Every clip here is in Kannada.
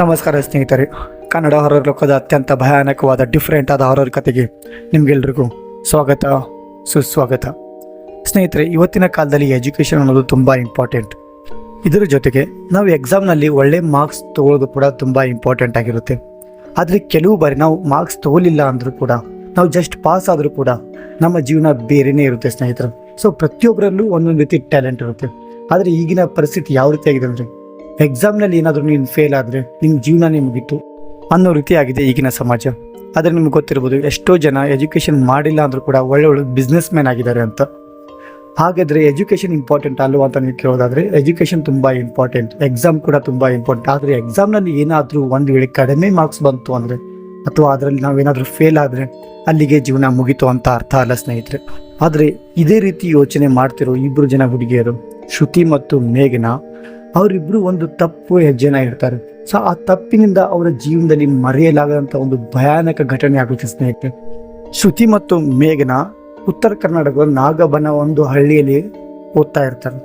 ನಮಸ್ಕಾರ ಸ್ನೇಹಿತರೆ. ಕನ್ನಡ ಹಾರರ್ ಲೋಕದ ಅತ್ಯಂತ ಭಯಾನಕವಾದ ಡಿಫ್ರೆಂಟ್ ಆದ ಹಾರರ್ ಕಥೆಗೆ ನಿಮಗೆಲ್ರಿಗೂ ಸ್ವಾಗತ, ಸುಸ್ವಾಗತ. ಸ್ನೇಹಿತರೆ, ಇವತ್ತಿನ ಕಾಲದಲ್ಲಿ ಎಜುಕೇಷನ್ ಅನ್ನೋದು ತುಂಬ ಇಂಪಾರ್ಟೆಂಟ್ ಇದರ ಜೊತೆಗೆ ನಾವು ಎಕ್ಸಾಮ್ನಲ್ಲಿ ಒಳ್ಳೆ ಮಾರ್ಕ್ಸ್ ತಗೊಳ್ಳೋದು ಕೂಡ ತುಂಬ ಇಂಪಾರ್ಟೆಂಟ್ ಆಗಿರುತ್ತೆ. ಆದರೆ ಕೆಲವು ಬಾರಿ ನಾವು ಮಾರ್ಕ್ಸ್ ತೊಗೊಲಿಲ್ಲ ಅಂದರೂ ಕೂಡ, ನಾವು ಜಸ್ಟ್ ಪಾಸ್ ಆದರೂ ಕೂಡ ನಮ್ಮ ಜೀವನ ಬೇರೆಯೇ ಇರುತ್ತೆ ಸ್ನೇಹಿತರು. ಸೊ ಪ್ರತಿಯೊಬ್ಬರಲ್ಲೂ ಒಂದೊಂದು ರೀತಿ ಟ್ಯಾಲೆಂಟ್ ಇರುತ್ತೆ. ಆದರೆ ಈಗಿನ ಪರಿಸ್ಥಿತಿ ಯಾವ ರೀತಿ ಆಗಿದೆ ಅಂದರೆ ಎಕ್ಸಾಮ್ನಲ್ಲಿ ಏನಾದರೂ ನೀನು ಫೇಲ್ ಆದರೆ ನಿಮ್ಮ ಜೀವನನೇ ಮುಗೀತು ಅನ್ನೋ ರೀತಿ ಆಗಿದೆ ಈಗಿನ ಸಮಾಜ. ಆದರೆ ನಿಮ್ಗೆ ಗೊತ್ತಿರ್ಬೋದು ಎಷ್ಟೋ ಜನ ಎಜುಕೇಷನ್ ಮಾಡಿಲ್ಲ ಅಂದರೂ ಕೂಡ ಒಳ್ಳೆ ಒಳ್ಳೆ ಬಿಸ್ನೆಸ್ ಮ್ಯಾನ್ ಆಗಿದ್ದಾರೆ ಅಂತ. ಹಾಗಾದರೆ ಎಜುಕೇಷನ್ ಇಂಪಾರ್ಟೆಂಟ್ ಅಲ್ವಾ ಅಂತ ನೀವು ಕೇಳೋದಾದರೆ ಎಜುಕೇಷನ್ ತುಂಬ ಇಂಪಾರ್ಟೆಂಟ್ ಎಕ್ಸಾಮ್ ಕೂಡ ತುಂಬ ಇಂಪಾರ್ಟೆಂಟ್ ಆದರೆ ಎಕ್ಸಾಮ್ನಲ್ಲಿ ಏನಾದರೂ ಒಂದು ವೇಳೆ ಕಡಿಮೆ ಮಾರ್ಕ್ಸ್ ಬಂತು ಅಂದರೆ ಅಥವಾ ಅದರಲ್ಲಿ ನಾವೇನಾದರೂ ಫೇಲ್ ಆದರೆ ಅಲ್ಲಿಗೆ ಜೀವನ ಮುಗೀತು ಅಂತ ಅರ್ಥ ಅಲ್ಲ ಸ್ನೇಹಿತರೆ. ಆದರೆ ಇದೇ ರೀತಿ ಯೋಚನೆ ಮಾಡ್ತಿರೋ ಇಬ್ಬರು ಜನ ಹುಡುಗಿಯರು, ಶ್ರುತಿ ಮತ್ತು ಮೇಘನಾ ಅವರಿಬ್ರು ಒಂದು ತಪ್ಪು ಹೆಜ್ಜೆನ ಇಡ್ತಾರೆ. ಸೊ ಆ ತಪ್ಪಿನಿಂದ ಅವರ ಜೀವನದಲ್ಲಿ ಮರೆಯಲಾಗದಂತ ಒಂದು ಭಯಾನಕ ಘಟನೆ ಆಗುತ್ತೆ ಸ್ನೇಹಿತರೆ. ಶ್ರುತಿ ಮತ್ತು ಮೇಘನಾ ಉತ್ತರ ಕರ್ನಾಟಕದ ನಾಗಬನ ಒಂದು ಹಳ್ಳಿಯಲ್ಲಿ ಓದ್ತಾ ಇರ್ತಾರೆ.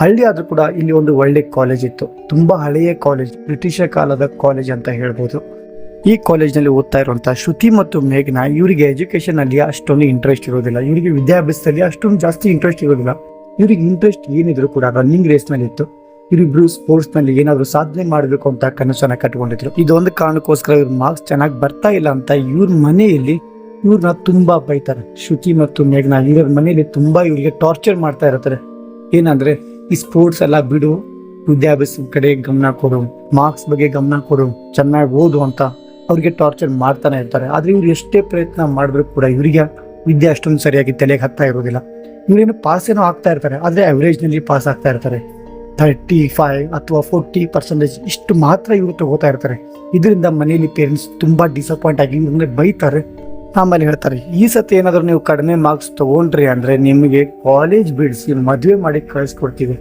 ಹಳ್ಳಿ ಆದರೂ ಕೂಡ ಇಲ್ಲಿ ಒಂದು ಒಳ್ಳೆ ಕಾಲೇಜ್ ಇತ್ತು. ತುಂಬಾ ಹಳೆಯ ಕಾಲೇಜ್ ಬ್ರಿಟಿಷರ ಕಾಲದ ಕಾಲೇಜ್ ಅಂತ ಹೇಳ್ಬೋದು. ಈ ಕಾಲೇಜ್ನಲ್ಲಿ ಓದ್ತಾ ಇರುವಂಥ ಶ್ರುತಿ ಮತ್ತು ಮೇಘನಾ ಇವರಿಗೆ ಎಜುಕೇಶನ್ ಅಲ್ಲಿ ಅಷ್ಟೊಂದು ಇಂಟ್ರೆಸ್ಟ್ ಇರೋದಿಲ್ಲ ಇವರಿಗೆ ವಿದ್ಯಾಭ್ಯಾಸದಲ್ಲಿ ಅಷ್ಟೊಂದು ಜಾಸ್ತಿ ಇಂಟ್ರೆಸ್ಟ್ ಇರೋದಿಲ್ಲ ಇವರಿಗೆ ಇಂಟ್ರೆಸ್ಟ್ ಏನಿದ್ರು ಕೂಡ ರನ್ನಿಂಗ್ ರೇಸ್ನಲ್ಲಿ ಇತ್ತು ಇವರಿಬ್ರು ಸ್ಪೋರ್ಟ್ಸ್ನಲ್ಲಿ ಏನಾದ್ರು ಸಾಧನೆ ಮಾಡಬೇಕು ಅಂತ ಕನಸನ್ನ ಕಟ್ಕೊಂಡಿದ್ರು. ಇದೊಂದು ಕಾರಣಕ್ಕೋಸ್ಕರ ಇವ್ರ ಮಾರ್ಕ್ಸ್ ಚೆನ್ನಾಗಿ ಬರ್ತಾ ಇಲ್ಲ ಅಂತ ಇವ್ರ ಮನೆಯಲ್ಲಿ ಇವ್ರನ್ನ ತುಂಬಾ ಬೈತಾರೆ. ಶ್ರುತಿ ಮತ್ತು ಮೇಘನಾ ಇವ್ರ ಮನೆಯಲ್ಲಿ ತುಂಬಾ ಇವ್ರಿಗೆ ಟಾರ್ಚರ್ ಮಾಡ್ತಾ ಇರ್ತಾರೆ. ಏನಂದ್ರೆ ಈ ಸ್ಪೋರ್ಟ್ಸ್ ಎಲ್ಲ ಬಿಡು, ವಿದ್ಯಾಭ್ಯಾಸದ ಕಡೆ ಗಮನ ಕೊಡು ಮಾರ್ಕ್ಸ್ ಬಗ್ಗೆ ಗಮನ ಕೊಡು, ಚೆನ್ನಾಗಿ ಓದು ಅಂತ ಅವ್ರಿಗೆ ಟಾರ್ಚರ್ ಮಾಡ್ತಾನೆ ಇರ್ತಾರೆ. ಆದ್ರೆ ಇವ್ರು ಎಷ್ಟೇ ಪ್ರಯತ್ನ ಮಾಡಿದ್ರು ಕೂಡ ಇವರಿಗೆ ವಿದ್ಯೆ ಅಷ್ಟೊಂದು ಸರಿಯಾಗಿ ತಲೆಗೆ ಹತ್ತಾ ಇರೋದಿಲ್ಲ ಇವ್ರೇನು ಪಾಸ್ ಏನೋ ಆಗ್ತಾ ಇರ್ತಾರೆ. ಆದ್ರೆ ಅವರೇಜ್ನಲ್ಲಿ ಪಾಸ್ ಆಗ್ತಾ ಇರ್ತಾರೆ. ಥರ್ಟಿ ಫೈವ್ ಅಥವಾ ಫೋರ್ಟಿ ಪರ್ಸೆಂಟೇಜ್ ಇಷ್ಟು ಮಾತ್ರ ಇವರು ತಗೋತಾ ಇರ್ತಾರೆ. ಇದರಿಂದ ಮನೆಯಲ್ಲಿ ಪೇರೆಂಟ್ಸ್ ತುಂಬ ಡಿಸಪಾಯಿಂಟ್ ಆಗಿ ಇವ್ರನ್ನ ಬೈತಾರೆ. ಆಮೇಲೆ ಹೇಳ್ತಾರೆ, ಈ ಸತಿ ಏನಾದರೂ ನೀವು ಕಡಿಮೆ ಮಾರ್ಕ್ಸ್ ತೊಗೊಂಡ್ರಿ ಅಂದರೆ ನಿಮಗೆ ಕಾಲೇಜ್ ಬಿಡಿಸಿ ಮದುವೆ ಮಾಡಿ ಕಳಿಸ್ಕೊಡ್ತೀವಿ.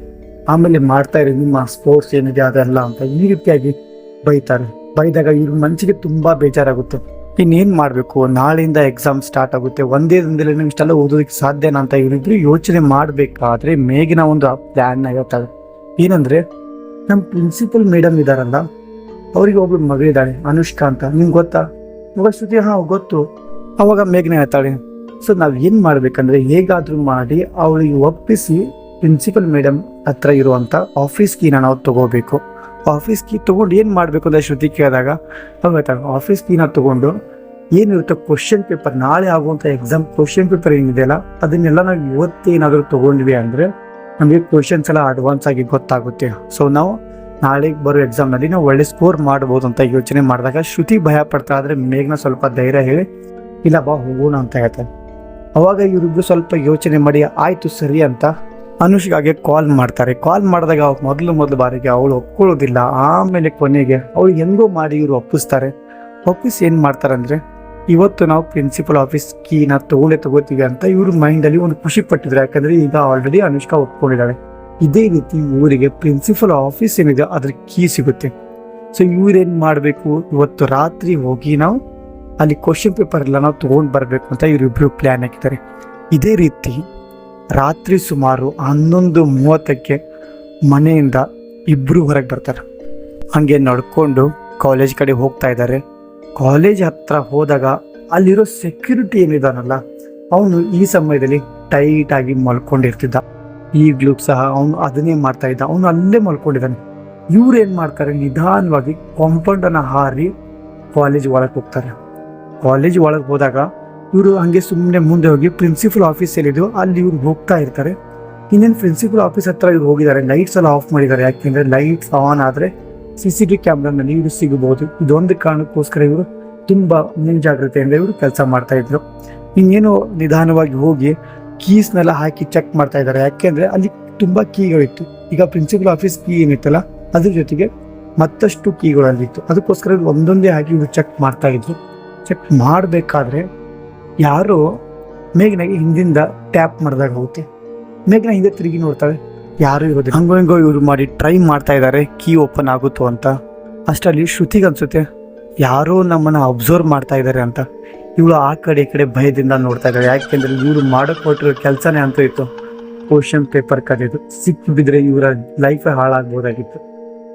ಆಮೇಲೆ ಮಾಡ್ತಾ ಇರಿ, ನಿಮ್ಮ ಸ್ಪೋರ್ಟ್ಸ್ ಏನಿದೆ ಅದೆಲ್ಲ ಅಂತ ಈ ರೀತಿಯಾಗಿ ಬೈತಾರೆ. ಬೈದಾಗ ಇವ್ರ ಮನಸ್ಸಿಗೆ ತುಂಬ ಬೇಜಾರಾಗುತ್ತೆ. ಇನ್ನೇನು ಮಾಡಬೇಕು? ನಾಳೆಯಿಂದ ಎಕ್ಸಾಮ್ ಸ್ಟಾರ್ಟ್ ಆಗುತ್ತೆ. ಒಂದೇ ದಿನದಲ್ಲಿ ಇಷ್ಟೆಲ್ಲ ಓದೋದಕ್ಕೆ ಸಾಧ್ಯನಾ ಅಂತ ಇವರಿಬ್ರು ಯೋಚನೆ ಮಾಡಬೇಕಾದ್ರೆ ಮೇಗಿನ ಒಂದು ಪ್ಲ್ಯಾನ್ ಹೇಳ್ತಾರೆ. ಏನಂದ್ರೆ ನಮ್ಮ ಪ್ರಿನ್ಸಿಪಲ್ ಮೇಡಮ್ ಇದಾರಲ್ಲ, ಅವರಿಗೆ ಒಬ್ಳು ಮಗಳಿದ್ದಾಳೆ ಅನುಷ್ಕಾ ಅಂತ. ನಿಮ್ಗೆ ಗೊತ್ತಾ? ಮಗ ಶ್ರುತಿ, ಹಾ, ಗೊತ್ತು. ಅವಾಗ ಮೇಘನೆ ಹೇಳ್ತಾಳೆ ಸೊ ನಾವು ಏನು ಮಾಡ್ಬೇಕಂದ್ರೆ ಹೇಗಾದರೂ ಮಾಡಿ ಅವಳಿಗೆ ಒಪ್ಪಿಸಿ ಪ್ರಿನ್ಸಿಪಲ್ ಮೇಡಮ್ ಹತ್ರ ಇರುವಂತ ಆಫೀಸ್ ಕೀನ ನಾವು ತಗೋಬೇಕು. ಆಫೀಸ್ ಕೀ ತಗೊಂಡು ಏನು ಮಾಡಬೇಕು ಅಂತ ಶ್ರುತಿ ಕೇಳಿದಾಗ ಅವಾಗ ಹೇಳ್ತಾಳೆ ಆಫೀಸ್ ಕೀನ ತಗೊಂಡು ಏನಿರುತ್ತೆ ಕ್ವಶನ್ ಪೇಪರ್ ನಾಳೆ ಆಗುವಂಥ ಎಕ್ಸಾಮ್ ಕ್ವಶನ್ ಪೇಪರ್ ಏನಿದೆಯಲ್ಲ, ಅದನ್ನೆಲ್ಲ ನಾವು ಇವತ್ತು ಏನಾದರೂ ತಗೊಂಡ್ವಿ ಅಂದ್ರೆ ನಮಗೆ ಕ್ವಶನ್ಸ್ ಎಲ್ಲ ಅಡ್ವಾನ್ಸ್ ಆಗಿ ಗೊತ್ತಾಗುತ್ತೆ. ಸೊ ನಾವು ನಾಳೆಗೆ ಬರೋ ಎಕ್ಸಾಮ್ನಲ್ಲಿ ನಾವು ಒಳ್ಳೆ ಸ್ಕೋರ್ ಮಾಡ್ಬೋದು ಅಂತ ಯೋಚನೆ ಮಾಡಿದಾಗ ಶ್ರುತಿ ಭಯ ಪಡ್ತಾ ಆದರೆ ಮೇಘನ ಸ್ವಲ್ಪ ಧೈರ್ಯ ಹೇಳಿ, ಇಲ್ಲ ಬಾ, ಹೋಗೋಣ ಅಂತ ಹೇಳ್ತಾರೆ ಅವಾಗ ಇವರಿಬ್ರು ಸ್ವಲ್ಪ ಯೋಚನೆ ಮಾಡಿ, ಆಯಿತು ಸರಿ ಅಂತ ಅನುಷ್ಗಾಗೆ ಕಾಲ್ ಮಾಡ್ತಾರೆ. ಕಾಲ್ ಮಾಡಿದಾಗ ಮೊದಲು ಮೊದಲು ಬಾರಿಗೆ ಅವಳು ಒಪ್ಕೊಳ್ಳೋದಿಲ್ಲ. ಆಮೇಲೆ ಕೊನೆಗೆ ಅವಳು ಹೆಂಗೋ ಮಾಡಿ ಇವರು ಒಪ್ಪಿಸ್ತಾರೆ. ಒಪ್ಪಿಸಿ ಏನು ಮಾಡ್ತಾರೆ ಅಂದ್ರೆ ಇವತ್ತು ನಾವು ಪ್ರಿನ್ಸಿಪಲ್ ಆಫೀಸ್ ಕೀನ ತಗೊಳ್ಳೆ, ತಗೋತೀವಿ ಅಂತ ಇವ್ರ ಮೈಂಡ್ ಅಲ್ಲಿ ಒಂದು ಖುಷಿ ಪಟ್ಟಿದ್ರು. ಯಾಕಂದ್ರೆ ಈಗ ಆಲ್ರೆಡಿ ಅನುಷ್ಕಾ ಒಪ್ಕೊಂಡಿದ್ದಾಳೆ. ಇದೇ ರೀತಿ ಊರಿಗೆ ಪ್ರಿನ್ಸಿಪಲ್ ಆಫೀಸ್ ಏನಿದೆ, ಅದ್ರ ಕೀ ಸಿಗುತ್ತೆ. ಸೊ ಇವ್ರೇನ್ ಮಾಡಬೇಕು? ಇವತ್ತು ರಾತ್ರಿ ಹೋಗಿ ನಾವು ಅಲ್ಲಿ ಕ್ವಶನ್ ಪೇಪರ್ ಎಲ್ಲ ನಾವು ತಗೊಂಡ್ ಬರಬೇಕು ಅಂತ ಇವರಿಬ್ರು ಪ್ಲಾನ್ ಹಾಕಿದ್ದಾರೆ. ಇದೇ ರೀತಿ ರಾತ್ರಿ ಸುಮಾರು ಹನ್ನೊಂದು ಮೂವತ್ತಕ್ಕೆ ಮನೆಯಿಂದ ಇಬ್ಬರು ಹೊರಗೆ ಬರ್ತಾರೆ. ಹಂಗೆ ನಡ್ಕೊಂಡು ಕಾಲೇಜ್ ಕಡೆ ಹೋಗ್ತಾ ಇದ್ದಾರೆ. ಕಾಲೇಜ್ ಹತ್ರ ಹೋದಾಗ ಅಲ್ಲಿರೋ ಸೆಕ್ಯೂರಿಟಿ ಏನಿದಾನಲ್ಲ, ಅವನು ಈ ಸಮಯದಲ್ಲಿ ಟೈಟ್ ಆಗಿ ಮಲ್ಕೊಂಡಿರ್ತಿದ್ದ. ಈಗಲೂ ಸಹ ಅವನು ಅದನ್ನೇ ಮಾಡ್ತಾ ಇದ್ದ. ಅವನು ಅಲ್ಲೇ ಮಲ್ಕೊಂಡಿದ್ದಾನೆ. ಇವ್ರು ಏನು ಮಾಡ್ತಾರೆ? ನಿಧಾನವಾಗಿ ಕಾಂಪೌಂಡ್ ಅನ್ನ ಹಾರಿ ಕಾಲೇಜ್ ಒಳಗೆ ಹೋಗ್ತಾರೆ. ಕಾಲೇಜ್ ಒಳಗೆ ಹೋದಾಗ ಇವರು ಹಂಗೆ ಸುಮ್ಮನೆ ಮುಂದೆ ಹೋಗಿ ಪ್ರಿನ್ಸಿಪಲ್ ಆಫೀಸ್ ಎಲ್ಲಿದ್ರು ಅಲ್ಲಿ ಇವ್ರು ಹೋಗ್ತಾ ಇರ್ತಾರೆ. ಇನ್ನೇನು ಪ್ರಿನ್ಸಿಪಲ್ ಆಫೀಸ್ ಹತ್ರ ಇವ್ರು ಹೋಗಿದ್ದಾರೆ? ಲೈಟ್ಸ್ ಎಲ್ಲ ಆಫ್ ಮಾಡಿದ್ದಾರೆ. ಯಾಕೆಂದ್ರೆ ಲೈಟ್ಸ್ ಆನ್ ಆದ್ರೆ ಸಿ ಸಿ ಟಿ ಕ್ಯಾಮ್ರಾನಲ್ಲಿ ಇವರು ಸಿಗಬಹುದು. ಇದೊಂದು ಕಾರಣಕ್ಕೋಸ್ಕರ ಇವರು ತುಂಬಾ ಮುಂಜಾಗ್ರತೆಯಿಂದ ಇವರು ಕೆಲಸ ಮಾಡ್ತಾ ಇದ್ರು. ಇನ್ನೇನು ನಿಧಾನವಾಗಿ ಹೋಗಿ ಕೀಸ್ನೆಲ್ಲ ಹಾಕಿ ಚೆಕ್ ಮಾಡ್ತಾ ಇದ್ದಾರೆ. ಯಾಕೆಂದ್ರೆ ಅಲ್ಲಿ ತುಂಬಾ ಕೀಗಳಿತ್ತು ಈಗ ಪ್ರಿನ್ಸಿಪಲ್ ಆಫೀಸ್ ಕೀ ಏನಿತ್ತಲ್ಲ, ಅದ್ರ ಜೊತೆಗೆ ಮತ್ತಷ್ಟು ಕೀಗಳು ಅಲ್ಲಿತ್ತು ಅದಕ್ಕೋಸ್ಕರ ಒಂದೊಂದೇ ಹಾಕಿ ಇವರು ಚೆಕ್ ಮಾಡ್ತಾ ಇದ್ರು. ಚೆಕ್ ಮಾಡಬೇಕಾದ್ರೆ ಯಾರು ಮೇಘನಾಗೆ ಹಿಂದಿಂದ ಟ್ಯಾಪ್ ಮಾಡಿದಾಗ ಹೋಗುತ್ತೆ. ಮೇಘನ ಹಿಂದೆ ತಿರುಗಿ ನೋಡ್ತಾಳೆ ಯಾರು ಇರೋದಿಲ್ಲ. ಹಂಗೋ ಹಿಂಗೋ ಇವ್ರು ಮಾಡಿ ಟ್ರೈ ಮಾಡ್ತಾ ಇದ್ದಾರೆ ಕೀ ಓಪನ್ ಆಗುತ್ತೋ ಅಂತ. ಅಷ್ಟರಲ್ಲಿ ಶ್ರುತಿಗೆ ಅನ್ಸುತ್ತೆ, ಯಾರೋ ನಮ್ಮನ್ನ ಅಬ್ಸರ್ವ್ ಮಾಡ್ತಾ ಇದ್ದಾರೆ ಅಂತ. ಇವಳು ಆ ಕಡೆ ಈ ಕಡೆ ಭಯದಿಂದ ನೋಡ್ತಾ ಇದ್ದಾರೆ ಯಾಕೆಂದ್ರೆ ಇವರು ಮಾಡಕ್ ಕೊಟ್ಟಿರೋ ಕೆಲಸನೇ ಅಂತ ಇತ್ತು. ಕ್ವಶನ್ ಪೇಪರ್ ಕಲಿಯೋದು ಸಿಕ್ಕಿ ಬಿದ್ರೆ ಇವರ ಲೈಫ್ ಹಾಳಾಗ್ಬೋದಾಗಿತ್ತು.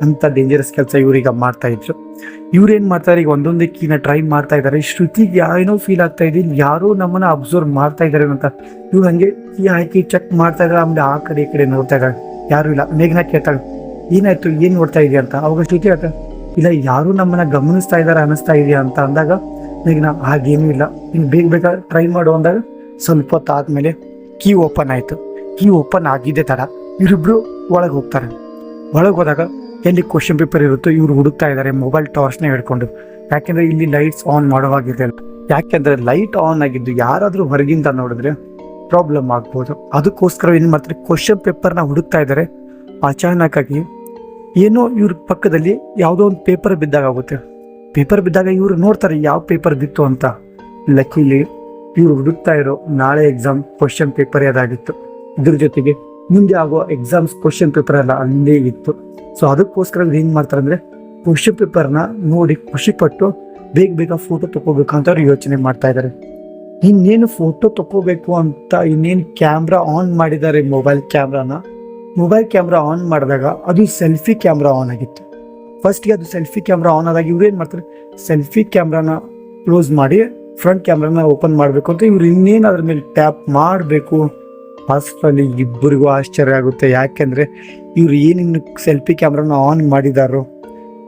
ಅಂತ ಡೇಂಜರಸ್ ಕೆಲಸ ಇವ್ರೀಗ ಮಾಡ್ತಾ ಇದ್ರು. ಏನು ಮಾಡ್ತಾರೆ? ಈಗ ಒಂದೊಂದೇ ಕೀನ ಟ್ರೈ ಮಾಡ್ತಾ ಇದ್ದಾರೆ. ಶ್ರುತಿಗೆ ಏನೋ ಫೀಲ್ ಆಗ್ತಾ ಇದೆ. ಯಾರೋ ನಮ್ಮನ್ನ ಅಬ್ಸರ್ವ್ ಮಾಡ್ತಾ ಇದ್ದಾರೆ ಅಂತ. ಇವ್ರು ಹಂಗೆ ಕೀ ಹಾಕಿ ಚೆಕ್ ಮಾಡ್ತಾ ಇದ್ದಾರೆ. ಆಮೇಲೆ ಆ ಕಡೆ ಈ ಕಡೆ ನೋಡ್ತಾ ಇದ್ದಾರೆ. ಯಾರು ಇಲ್ಲ. ಮೇಘನ ಕೇಳ್ತಾಳೆ. ಏನಾಯ್ತು? ಏನು ನೋಡ್ತಾ ಇದೆಯಾ ಅಂತ. ಅವಾಗ ಶ್ರುತಿ ಹೇಳ್ತಾ ಇಲ್ಲ, ಯಾರು ನಮ್ಮನ್ನ ಗಮನಿಸ್ತಾ ಇದ್ದಾರೆ, ಅನಿಸ್ತಾ ಇದೆಯಾ ಅಂತ. ಅಂದಾಗ ಮೇಘನ, ಹಾಗೇನೂ ಇಲ್ಲ. ನೀನು ಬೇಗ ಬೇಗ ಟ್ರೈ ಮಾಡು. ಅಂದಾಗ ಸ್ವಲ್ಪ ಹೊತ್ತು ಆದ್ಮೇಲೆ ಕೀ ಓಪನ್ ಆಯಿತು. ಕೀ ಓಪನ್ ಆಗಿದ್ದೆ ತಡ. ಇವರಿಬ್ರು ಒಳಗೆ ಹೋಗ್ತಾರೆ. ಒಳಗೆ ಹೋದಾಗ ಎಲ್ಲಿ ಕ್ವಶನ್ ಪೇಪರ್ ಇರುತ್ತೋ ಇವ್ರು ಹುಡುಕ್ತಾ ಇದ್ದಾರೆ ಮೊಬೈಲ್ ಟಾರ್ಚ್ನ ಹಿಡ್ಕೊಂಡು. ಯಾಕೆಂದ್ರೆ ಇಲ್ಲಿ ಲೈಟ್ಸ್ ಆನ್ ಮಾಡುವಾಗಿದೆ ಯಾಕೆಂದ್ರೆ ಲೈಟ್ ಆನ್ ಆಗಿದ್ದು ಯಾರಾದರೂ ಹೊರಗಿಂದ ನೋಡಿದ್ರೆ ಪ್ರಾಬ್ಲಮ್ ಆಗ್ಬೋದು. ಅದಕ್ಕೋಸ್ಕರ ಏನು ಮಾಡ್ತಾರೆ ಕ್ವಶನ್ ಪೇಪರ್ನ ಹುಡುಕ್ತಾ ಇದ್ದಾರೆ ಅಚಾನಕ್ ಏನೋ ಇವ್ರ ಪಕ್ಕದಲ್ಲಿ ಯಾವುದೋ ಒಂದು ಪೇಪರ್ ಬಿದ್ದಾಗ ಆಗುತ್ತೆ. ಪೇಪರ್ ಬಿದ್ದಾಗ ಇವರು ನೋಡ್ತಾರೆ, ಯಾವ ಪೇಪರ್ ಬಿತ್ತು ಅಂತ. ಲಕ್ಕಿಲಿ ಇವ್ರು ಹುಡುಕ್ತಾ ಇರೋ ನಾಳೆ ಎಕ್ಸಾಮ್ ಕ್ವಶನ್ ಪೇಪರ್ ಅದಾಗಿತ್ತು ಇದ್ರ ಜೊತೆಗೆ ಮುಂದೆ ಆಗೋ ಎಕ್ಸಾಮ್ಸ್ ಕ್ವಶನ್ ಪೇಪರ್ ಎಲ್ಲ ಅಲ್ಲೇ ಇತ್ತು. ಸೊ ಅದಕ್ಕೋಸ್ಕರ ಏನ್ ಮಾಡ್ತಾರೆ ಅಂದ್ರೆ ಕ್ವಶನ್ ಪೇಪರ್ನ ನೋಡಿ ಖುಷಿಪಟ್ಟು ಬೇಗ ಬೇಗ ಫೋಟೋ ತಗೋಬೇಕು ಅಂತ ಅವ್ರು ಯೋಚನೆ ಮಾಡ್ತಾ ಇದ್ದಾರೆ ಇನ್ನೇನು ಫೋಟೋ ತಗೋಬೇಕು ಅಂತ ಇನ್ನೇನು ಕ್ಯಾಮ್ರಾ ಆನ್ ಮಾಡಿದ್ದಾರೆ ಮೊಬೈಲ್ ಕ್ಯಾಮ್ರಾನ ಮೊಬೈಲ್ ಕ್ಯಾಮ್ರಾ ಆನ್ ಮಾಡಿದಾಗ ಅದು ಸೆಲ್ಫಿ ಕ್ಯಾಮ್ರಾ ಆನ್ ಆಗಿತ್ತು. ಫಸ್ಟ್ಗೆ ಅದು ಸೆಲ್ಫಿ ಕ್ಯಾಮ್ರಾ ಆನ್ ಆದಾಗ ಇವ್ರು ಏನು ಮಾಡ್ತಾರೆ ಸೆಲ್ಫಿ ಕ್ಯಾಮ್ರಾನ ಕ್ಲೋಸ್ ಮಾಡಿ ಫ್ರಂಟ್ ಕ್ಯಾಮ್ರಾನ ಓಪನ್ ಮಾಡಬೇಕು ಅಂತ ಇವ್ರು ಇನ್ನೇನು ಅದ್ರ ಮೇಲೆ ಟ್ಯಾಪ್ ಮಾಡಬೇಕು ಫಸ್ಟಲ್ಲಿ ಇಬ್ಬರಿಗೂ ಆಶ್ಚರ್ಯ ಆಗುತ್ತೆ. ಯಾಕೆಂದ್ರೆ ಇವ್ರು ಏನಿನ್ನು ಸೆಲ್ಫಿ ಕ್ಯಾಮ್ರಾನ ಆನ್ ಮಾಡಿದಾರೋ,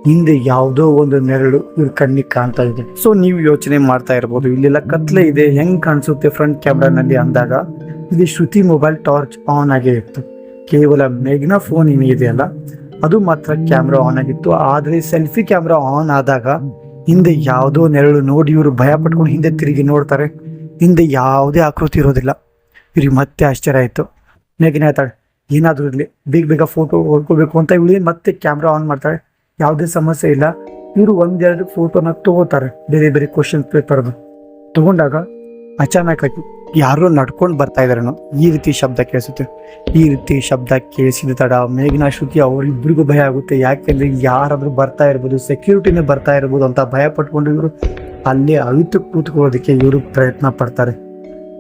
ಹಿಂದೆ ಯಾವುದೋ ಒಂದು ನೆರಳು ಇವ್ರ ಕಣ್ಣಿಗೆ ಕಾಣ್ತಾ ಇದೆ. ಸೊ ನೀವು ಯೋಚನೆ ಮಾಡ್ತಾ ಇರ್ಬೋದು. ಇಲ್ಲೆಲ್ಲ ಕತ್ಲೆ ಇದೆ. ಹೆಂಗ್ ಕಾಣಿಸುತ್ತೆ ಫ್ರಂಟ್ ಕ್ಯಾಮ್ರಾನಲ್ಲಿ ಅಂದಾಗ, ಇಲ್ಲಿ ಶ್ರುತಿ ಮೊಬೈಲ್ ಟಾರ್ಚ್ ಆನ್ ಆಗೇ ಇತ್ತು. ಕೇವಲ ಮೇಘ್ನ ಫೋನ್ ಇದೆಯಲ್ಲ ಅದು ಮಾತ್ರ ಕ್ಯಾಮ್ರಾ ಆನ್ ಆಗಿತ್ತು. ಆದ್ರೆ ಸೆಲ್ಫಿ ಕ್ಯಾಮ್ರಾ ಆನ್ ಆದಾಗ, ಹಿಂದೆ ಯಾವುದೋ ನೆರಳು ನೋಡಿ ಇವರು ಭಯ ಪಟ್ಕೊಂಡು ಹಿಂದೆ ತಿರುಗಿ ನೋಡ್ತಾರೆ. ಹಿಂದೆ ಯಾವುದೇ ಆಕೃತಿ ಇರೋದಿಲ್ಲ. ಇವ್ರಿಗೆ ಮತ್ತೆ ಆಶ್ಚರ್ಯ ಆಯಿತು. ನೆಗಿನ ಹೇಳ್ತಾಳೆ, ಏನಾದರೂ ಇರಲಿ, ಬೇಗ ಬೇಗ ಫೋಟೋ ಹೊಡ್ಕೋಬೇಕು ಅಂತ ಇವಳಿ ಮತ್ತೆ ಕ್ಯಾಮ್ರಾ ಆನ್ ಮಾಡ್ತಾಳೆ? ಯಾವುದೇ ಸಮಸ್ಯೆ ಇಲ್ಲ. ಇವರು ಒಂದೆರಡು ಫೋಟೋನ ತಗೋತಾರೆ, ಬೇರೆ ಬೇರೆ ಕ್ವಶನ್ ಪೇಪರ್ದು ತಗೊಂಡಾಗ ಅಚಾನಕ್ ಆಗಿ ಯಾರೋ ನಡ್ಕೊಂಡು ಬರ್ತಾ ಇದಾರೇನೋ ಈ ರೀತಿ ಶಬ್ದ ಕೇಳಿಸುತ್ತೆ. ಈ ರೀತಿ ಶಬ್ದ ಕೇಳಿಸಿದ ತಡ ಮೇಘನಾ ಶ್ರುತಿ ಅವರಿಬ್ಬರಿಗೂ ಭಯ ಆಗುತ್ತೆ. ಯಾಕೆಂದ್ರೆ ಯಾರಾದರೂ ಬರ್ತಾ ಇರ್ಬೋದು ಸೆಕ್ಯೂರಿಟಿನೇ ಬರ್ತಾ ಇರ್ಬೋದು ಅಂತ ಭಯ ಪಟ್ಕೊಂಡು ಇವರು ಅಲ್ಲೇ ಅವಿತು ಕೂತ್ಕೊಳ್ಳೋದಕ್ಕೆ ಇವರು ಪ್ರಯತ್ನ ಪಡ್ತಾರೆ.